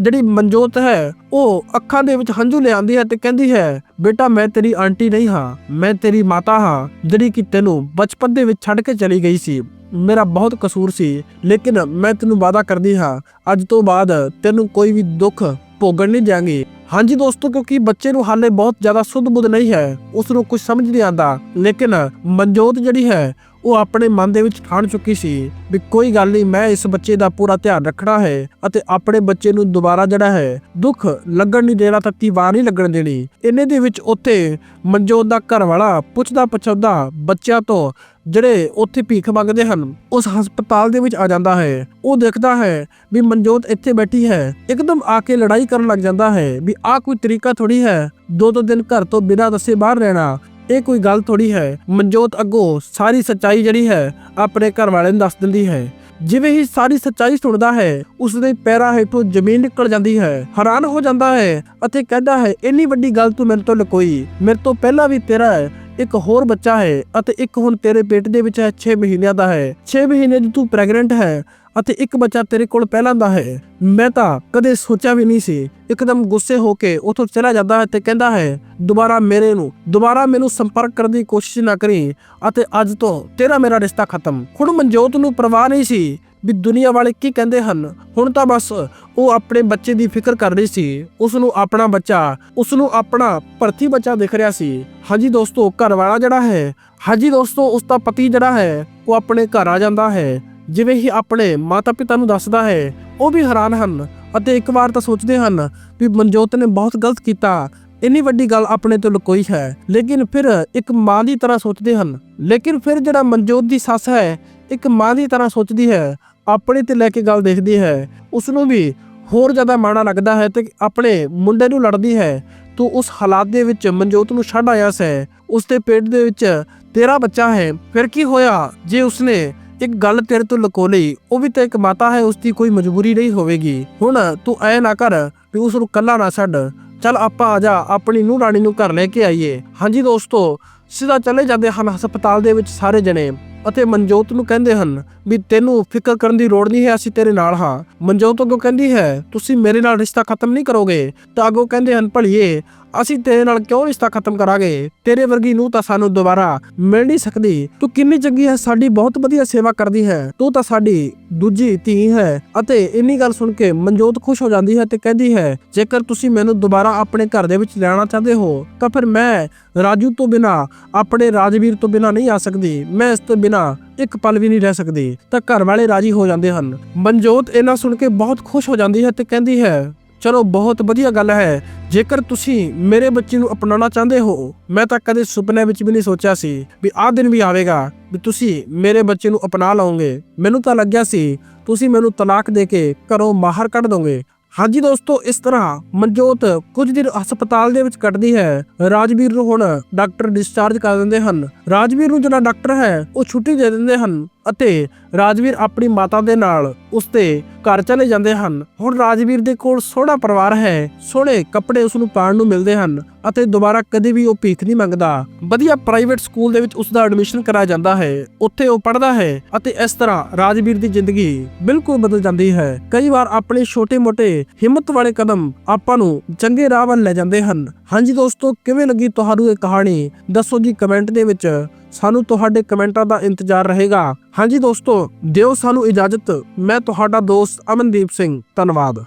ਜਿਹੜੀ ਮਨਜੋਤ ਹੈ, ਉਹ ਅੱਖਾਂ ਦੇ ਵਿੱਚ ਹੰਝੂ ਲਿਆਉਂਦੀ ਹੈ ਤੇ ਕਹਿੰਦੀ ਹੈ, ਬੇਟਾ, ਮੈਂ ਤੇਰੀ ਆਂਟੀ ਨਹੀਂ ਹਾਂ, ਮੈਂ ਤੇਰੀ ਮਾਤਾ ਹਾਂ, ਜਿਹੜੀ ਕਿ ਤੈਨੂੰ ਬਚਪਨ ਦੇ ਵਿੱਚ ਛੱਡ ਕੇ ਚਲੀ ਗਈ ਸੀ। ਮੇਰਾ ਬਹੁਤ ਕਸੂਰ ਸੀ, ਲੇਕਿਨ ਮੈਂ ਤੈਨੂੰ ਵਾਅਦਾ ਕਰਦੀ ਹਾਂ, ਅੱਜ ਤੋਂ ਬਾਅਦ ਤੈਨੂੰ ਕੋਈ ਵੀ ਦੁੱਖ ਭੋਗਣ ਨਹੀਂ ਜਾਵਾਂਗੀ ਹਾਂਜੀ ਦੋਸਤੋ, ਕਿਉਂਕਿ ਬੱਚੇ ਨੂੰ ਹਾਲੇ ਬਹੁਤ ਜ਼ਿਆਦਾ ਸੁੱਧ ਬੁੱਧ ਨਹੀਂ ਹੈ ਉਸ ਨੂੰ ਕੁਝ ਸਮਝ ਨਹੀਂ ਆਉਂਦਾ ਲੇਕਿਨ ਮਨਜੋਤ ਜਿਹੜੀ ਹੈ ਉਹ ਆਪਣੇ ਮਨ ਦੇ ਵਿੱਚ ਠਾਣ ਚੁੱਕੀ ਸੀ ਵੀ ਕੋਈ ਗੱਲ ਨਹੀਂ, ਮੈਂ ਇਸ ਬੱਚੇ ਦਾ ਪੂਰਾ ਧਿਆਨ ਰੱਖਣਾ ਹੈ ਅਤੇ ਆਪਣੇ ਬੱਚੇ ਨੂੰ ਦੁਬਾਰਾ ਜਿਹੜਾ ਹੈ ਦੁੱਖ ਲੱਗਣ ਨਹੀਂ ਦੇਣਾ ਤੱਤੀ ਵਾਰ ਨਹੀਂ ਲੱਗਣ ਦੇਣੀ। ਇੰਨੇ ਦੇ ਵਿੱਚ ਉੱਥੇ ਮਨਜੋਤ ਦਾ ਘਰ ਵਾਲਾ ਪੁੱਛਦਾ ਪਛਾਉਂਦਾ ਬੱਚਿਆਂ ਤੋਂ ਜਿਹੜੇ ਉੱਥੇ ਭੀਖ ਮੰਗਦੇ ਹਨ, ਉਸ ਹਸਪਤਾਲ ਦੇ ਵਿੱਚ ਆ ਜਾਂਦਾ ਹੈ। ਉਹ ਦੇਖਦਾ ਹੈ ਵੀ ਮਨਜੋਤ ਇੱਥੇ ਬੈਠੀ ਹੈ। ਇੱਕਦਮ ਆ ਕੇ ਲੜਾਈ ਕਰਨ ਲੱਗ ਜਾਂਦਾ ਹੈ ਵੀ ਆਹ ਕੋਈ ਤਰੀਕਾ ਥੋੜੀ ਹੈ। ਦੋ ਦੋ ਦਿਨ ਘਰ ਤੋਂ ਬਿਨਾਂ ਦੱਸੇ ਬਾਹਰ ਰਹਿਣਾ ਇਹ ਕੋਈ ਗੱਲ ਥੋੜੀ ਹੈ। ਮਨਜੋਤ ਅੱਗੋਂ ਸਾਰੀ ਸੱਚਾਈ ਜਿਹੜੀ ਹੈ, ਆਪਣੇ ਘਰ ਵਾਲੇ ਨੂੰ ਦੱਸ ਦਿੰਦੀ ਹੈ। ਜਿਵੇਂ ਹੀ ਸਾਰੀ ਸੱਚਾਈ ਸੁਣਦਾ ਹੈ ਉਸ ਦੇ ਪੈਰਾਂ ਹੇਠੋਂ ਜ਼ਮੀਨ ਨਿਕਲ ਜਾਂਦੀ ਹੈ, ਹੈਰਾਨ ਹੋ ਜਾਂਦਾ ਹੈ ਅਤੇ ਕਹਿੰਦਾ ਹੈ, ਇੰਨੀ ਵੱਡੀ ਗੱਲ ਤੂੰ ਮੇਰੇ ਤੋਂ ਲੁਕੋਈ। ਮੇਰੇ ਤੋਂ ਪਹਿਲਾਂ ਵੀ ਤੇਰਾ ਇੱਕ ਹੋਰ ਬੱਚਾ ਹੈ ਅਤੇ ਇੱਕ ਹੁਣ ਤੇਰੇ ਪੇਟ ਦੇ ਵਿੱਚ ਹੈ 6 ਮਹੀਨਿਆਂ ਦਾ ਹੈ। 6 ਮਹੀਨੇ ਦੀ ਤੂੰ ਪ੍ਰੈਗਨੈਂਟ ਹੈ ਅਤੇ ਇੱਕ ਬੱਚਾ ਤੇਰੇ ਕੋਲ ਪਹਿਲਾਂ ਦਾ ਹੈ। ਮੈਂ ਤਾਂ ਕਦੇ ਸੋਚਿਆ ਵੀ ਨਹੀਂ ਸੀ। ਇੱਕਦਮ ਗੁੱਸੇ ਹੋ ਕੇ ਉਥੋਂ ਚਲਾ ਜਾਂਦਾ ਹੈ ਤੇ ਕਹਿੰਦਾ ਹੈ, ਦੁਬਾਰਾ ਮੇਰੇ ਨੂੰ, ਦੁਬਾਰਾ ਮੈਨੂੰ ਸੰਪਰਕ ਕਰਨ ਦੀ ਕੋਸ਼ਿਸ਼ ਨਾ ਕਰੀ ਅਤੇ ਅੱਜ ਤੋਂ ਤੇਰਾ ਮੇਰਾ ਰਿਸ਼ਤਾ ਖਤਮ। ਹੁਣ ਮਨਜੋਤ ਨੂੰ ਪਰਵਾਹ ਨਹੀਂ ਸੀ ਵੀ ਦੁਨੀਆ ਵਾਲੇ ਕੀ ਕਹਿੰਦੇ ਹਨ। ਹੁਣ ਤਾਂ ਬਸ ਉਹ ਆਪਣੇ ਬੱਚੇ ਦੀ ਫਿਕਰ ਕਰ ਰਹੀ ਸੀ। ਉਸ ਨੂੰ ਆਪਣਾ ਬੱਚਾ ਉਸ ਨੂੰ ਆਪਣਾ ਭਰਤੀ ਬੱਚਾ ਦਿਖ ਰਿਹਾ ਸੀ। ਹਾਂਜੀ ਦੋਸਤੋ ਘਰ ਵਾਲਾ ਜਿਹੜਾ ਹੈ, ਹਾਂਜੀ ਦੋਸਤੋ ਉਸ ਦਾ ਪਤੀ ਜਿਹੜਾ ਹੈ, ਉਹ ਆਪਣੇ ਘਰ ਆ ਜਾਂਦਾ ਹੈ। ਜਿਵੇਂ ਹੀ ਆਪਣੇ ਮਾਤਾ-ਪਿਤਾ ਨੂੰ ਦੱਸਦਾ ਹੈ, ਉਹ ਵੀ ਹੈਰਾਨ ਹਨ ਅਤੇ ਇੱਕ ਵਾਰ ਤਾਂ ਸੋਚਦੇ ਹਨ ਵੀ ਮਨਜੋਤ ਨੇ ਬਹੁਤ ਗਲਤ ਕੀਤਾ। ਇੰਨੀ ਵੱਡੀ ਗੱਲ ਆਪਣੇ ਤੋਂ ਲੁਕੋਈ ਹੈ, ਲੇਕਿਨ ਫਿਰ ਇੱਕ ਮਾਂ ਦੀ ਤਰ੍ਹਾਂ ਸੋਚਦੇ ਹਨ। ਲੇਕਿਨ ਫਿਰ ਜਿਹੜਾ ਮਨਜੋਤ ਦੀ ਸੱਸ ਹੈ, ਇੱਕ ਮਾਂ ਦੀ ਤਰ੍ਹਾਂ ਸੋਚਦੀ ਹੈ, ਆਪਣੇ ਤੇ ਲੈ ਕੇ ਗੱਲ ਦੇਖਦੀ ਹੈ। ਉਸ ਨੂੰ ਵੀ ਹੋਰ ਜ਼ਿਆਦਾ ਮਾੜਾ ਲੱਗਦਾ ਹੈ ਤੇ ਆਪਣੇ ਮੁੰਡੇ ਨੂੰ ਲੜਦੀ ਹੈ। ਤੂੰ ਉਸ ਹਾਲਾਤ ਦੇ ਵਿੱਚ ਮਨਜੋਤ ਨੂੰ ਛੱਡ ਆਇਆ ਸੈ। ਉਸ ਦੇ ਪੇਟ ਦੇ ਵਿੱਚ ਤੇਰਾ ਬੱਚਾ ਹੈ। ਫਿਰ ਕੀ ਹੋਇਆ ਜੇ ਉਸਨੇ ਇੱਕ ਗੱਲ ਤੇਰੇ ਤੋਂ ਲੁਕੋ ਲਈ, ਉਹ ਵੀ ਤਾਂ ਇੱਕ ਮਾਤਾ ਹੈ ਉਸ ਦੀ ਕੋਈ ਮਜਬੂਰੀ ਨਹੀਂ ਹੋਵੇਗੀ। ਹੁਣ ਤੂੰ ਐ ਨਾ ਕਰ ਵੀ ਉਸ ਨੂੰ ਕੱਲਾ ਨਾ ਛੱਡ। ਚੱਲ ਆਪਾਂ ਆ ਜਾ, ਆਪਣੀ ਨੂੰਹ ਰਾਣੀ ਨੂੰ ਘਰ ਲੈ ਕੇ ਆਈਏ। ਹਾਂਜੀ ਦੋਸਤੋ, ਸਿੱਧਾ ਚਲੇ ਜਾਂਦੇ ਹਨ ਹਸਪਤਾਲ ਦੇ ਵਿੱਚ ਸਾਰੇ ਜਣੇ ਅਤੇ ਮਨਜੋਤ ਨੂੰ ਕਹਿੰਦੇ ਹਨ ਵੀ ਤੈਨੂੰ ਫਿਕਰ ਕਰਨ ਦੀ ਲੋੜ ਨਹੀਂ ਹੈ, ਅਸੀਂ ਤੇਰੇ ਨਾਲ ਹਾਂ। ਮਨਜੋਤ ਅੱਗੋਂ ਕਹਿੰਦੀ ਹੈ, ਤੁਸੀਂ ਮੇਰੇ ਨਾਲ ਰਿਸ਼ਤਾ ਖਤਮ ਨਹੀਂ ਕਰੋਗੇ? ਤਾਂ ਅੱਗੋਂ ਕਹਿੰਦੇ ਹਨ, ਭਲੀਏ ਅਸੀਂ ਤੇਰੇ ਨਾਲ ਕਿਉਂ ਰਿਸ਼ਤਾ ਖਤਮ ਕਰਾਂਗੇ? ਤੇਰੇ ਵਰਗੀ ਨੂੰ ਤਾਂ ਸਾਨੂੰ ਦੁਬਾਰਾ ਮਿਲ ਨਹੀਂ ਸਕਦੀ। ਤੂੰ ਕਿੰਨੀ ਚੰਗੀ ਹੈ, ਸਾਡੀ ਬਹੁਤ ਵਧੀਆ ਸੇਵਾ ਕਰਦੀ ਹੈ। ਤੂੰ ਤਾਂ ਸਾਡੀ ਦੂਜੀ ਧੀ ਹੈ ਅਤੇ ਇੰਨੀ ਗੱਲ ਸੁਣ ਕੇ ਮਨਜੋਤ ਖੁਸ਼ ਹੋ ਜਾਂਦੀ ਹੈ ਤੇ ਕਹਿੰਦੀ ਹੈ, ਜੇਕਰ ਤੁਸੀਂ ਮੈਨੂੰ ਦੁਬਾਰਾ ਆਪਣੇ ਘਰ ਦੇ ਵਿੱਚ ਲੈਣਾ ਚਾਹਦੇ ਹੋ, ਤਾਂ ਫਿਰ ਮੈਂ ਰਾਜੂ ਤੋਂ ਬਿਨਾ, ਆਪਣੇ ਰਾਜਵੀਰ ਤੋਂ ਬਿਨਾ ਨਹੀਂ ਆ ਸਕਦੀ। ਮੈਂ ਇਸ ਤੋਂ ਬਿਨਾ ਇੱਕ ਪਲ ਵੀ ਨਹੀਂ ਰਹਿ ਸਕਦੀ। ਤਾਂ ਘਰ ਵਾਲੇ ਰਾਜੀ ਹੋ ਜਾਂਦੇ ਹਨ। ਮਨਜੋਤ ਇਹਨਾਂ ਸੁਣ ਕੇ ਬਹੁਤ ਖੁਸ਼ ਹੋ ਜਾਂਦੀ ਹੈ ਤੇ ਕਹਿੰਦੀ ਹੈ ਚਲੋ ਬਹੁਤ ਵਧੀਆ ਗੱਲ ਹੈ। ਜੇਕਰ ਤੁਸੀਂ ਮੇਰੇ ਬੱਚੇ ਨੂੰ ਅਪਣਾਉਣਾ ਚਾਹੁੰਦੇ ਹੋ, ਮੈਂ ਤਾਂ ਕਦੇ ਸੁਪਨੇ ਵਿੱਚ ਵੀ ਨਹੀਂ ਸੋਚਿਆ ਸੀ ਵੀ ਆਹ ਦਿਨ ਵੀ ਆਵੇਗਾ ਵੀ ਤੁਸੀਂ ਮੇਰੇ ਬੱਚੇ ਨੂੰ ਅਪਣਾ ਲਓਗੇ। ਮੈਨੂੰ ਤਾਂ ਲੱਗਿਆ ਸੀ ਤੁਸੀਂ ਮੈਨੂੰ ਤਲਾਕ ਦੇ ਕੇ ਘਰੋਂ ਬਾਹਰ ਕੱਢ ਦੋਗੇ। ਹਾਂਜੀ ਦੋਸਤੋ, ਇਸ ਤਰ੍ਹਾਂ ਮਨਜੋਤ ਕੁਝ ਦਿਨ ਹਸਪਤਾਲ ਦੇ ਵਿੱਚ ਕੱਟਦੀ ਹੈ। ਰਾਜਵੀਰ ਨੂੰ ਹੁਣ ਡਾਕਟਰ ਡਿਸਚਾਰਜ ਕਰ ਦਿੰਦੇ ਹਨ। ਰਾਜਵੀਰ ਨੂੰ ਜਿਹੜਾ ਡਾਕਟਰ ਹੈ, ਉਹ ਛੁੱਟੀ ਦੇ ਦਿੰਦੇ ਹਨ। ਅਤੇ ਰਾਜਵੀਰ ਆਪਣੀ ਮਾਤਾ ਦੇ ਨਾਲ ਉਸਦੇ ਘਰ ਚਲੇ ਜਾਂਦੇ ਹਨ। ਹੁਣ ਰਾਜਵੀਰ ਦੇ ਕੋਲ ਸੋਹਣਾ ਪਰਿਵਾਰ ਹੈ। ਸੋਹਣੇ ਕੱਪੜੇ ਉਸ ਨੂੰ ਪਾਉਣ ਨੂੰ ਮਿਲਦੇ ਹਨ ਅਤੇ ਦੁਬਾਰਾ ਕਦੇ ਵੀ ਉਹ ਭੀਖ ਨਹੀਂ ਮੰਗਦਾ। ਵਧੀਆ ਪ੍ਰਾਈਵੇਟ ਸਕੂਲ ਦੇ ਵਿੱਚ ਉਸ ਦਾ ਐਡਮਿਸ਼ਨ ਕਰਾਇਆ ਜਾਂਦਾ ਹੈ। ਉੱਥੇ ਉਹ ਪੜ੍ਹਦਾ ਹੈ ਅਤੇ ਇਸ ਤਰ੍ਹਾਂ ਰਾਜਵੀਰ ਦੀ ਜ਼ਿੰਦਗੀ ਬਿਲਕੁਲ ਬਦਲ ਜਾਂਦੀ ਹੈ। ਕਈ ਵਾਰ ਆਪਣੇ ਛੋਟੇ-ਮੋਟੇ ਹਿੰਮਤ ਵਾਲੇ ਕਦਮ ਆਪਾਂ ਨੂੰ ਚੰਗੇ ਰਾਹ ਵੱਲ ਲੈ ਜਾਂਦੇ ਹਨ। ਹਾਂਜੀ ਦੋਸਤੋ, ਕਿਵੇਂ ਲੱਗੀ ਤੁਹਾਨੂੰ ਇਹ ਕਹਾਣੀ? ਦੱਸੋ ਜੀ ਕਮੈਂਟ ਦੇ ਵਿੱਚ। ਸਾਨੂੰ ਤੁਹਾਡੇ ਕਮੈਂਟਾਂ ਦਾ ਇੰਤਜ਼ਾਰ ਰਹੇਗਾ। ਹਾਂਜੀ ਦੋਸਤੋ, ਦਿਓ ਸਾਨੂੰ ਇਜਾਜ਼ਤ। ਮੈਂ ਤੁਹਾਡਾ ਦੋਸਤ ਅਮਨਦੀਪ ਸਿੰਘ। ਧੰਨਵਾਦ।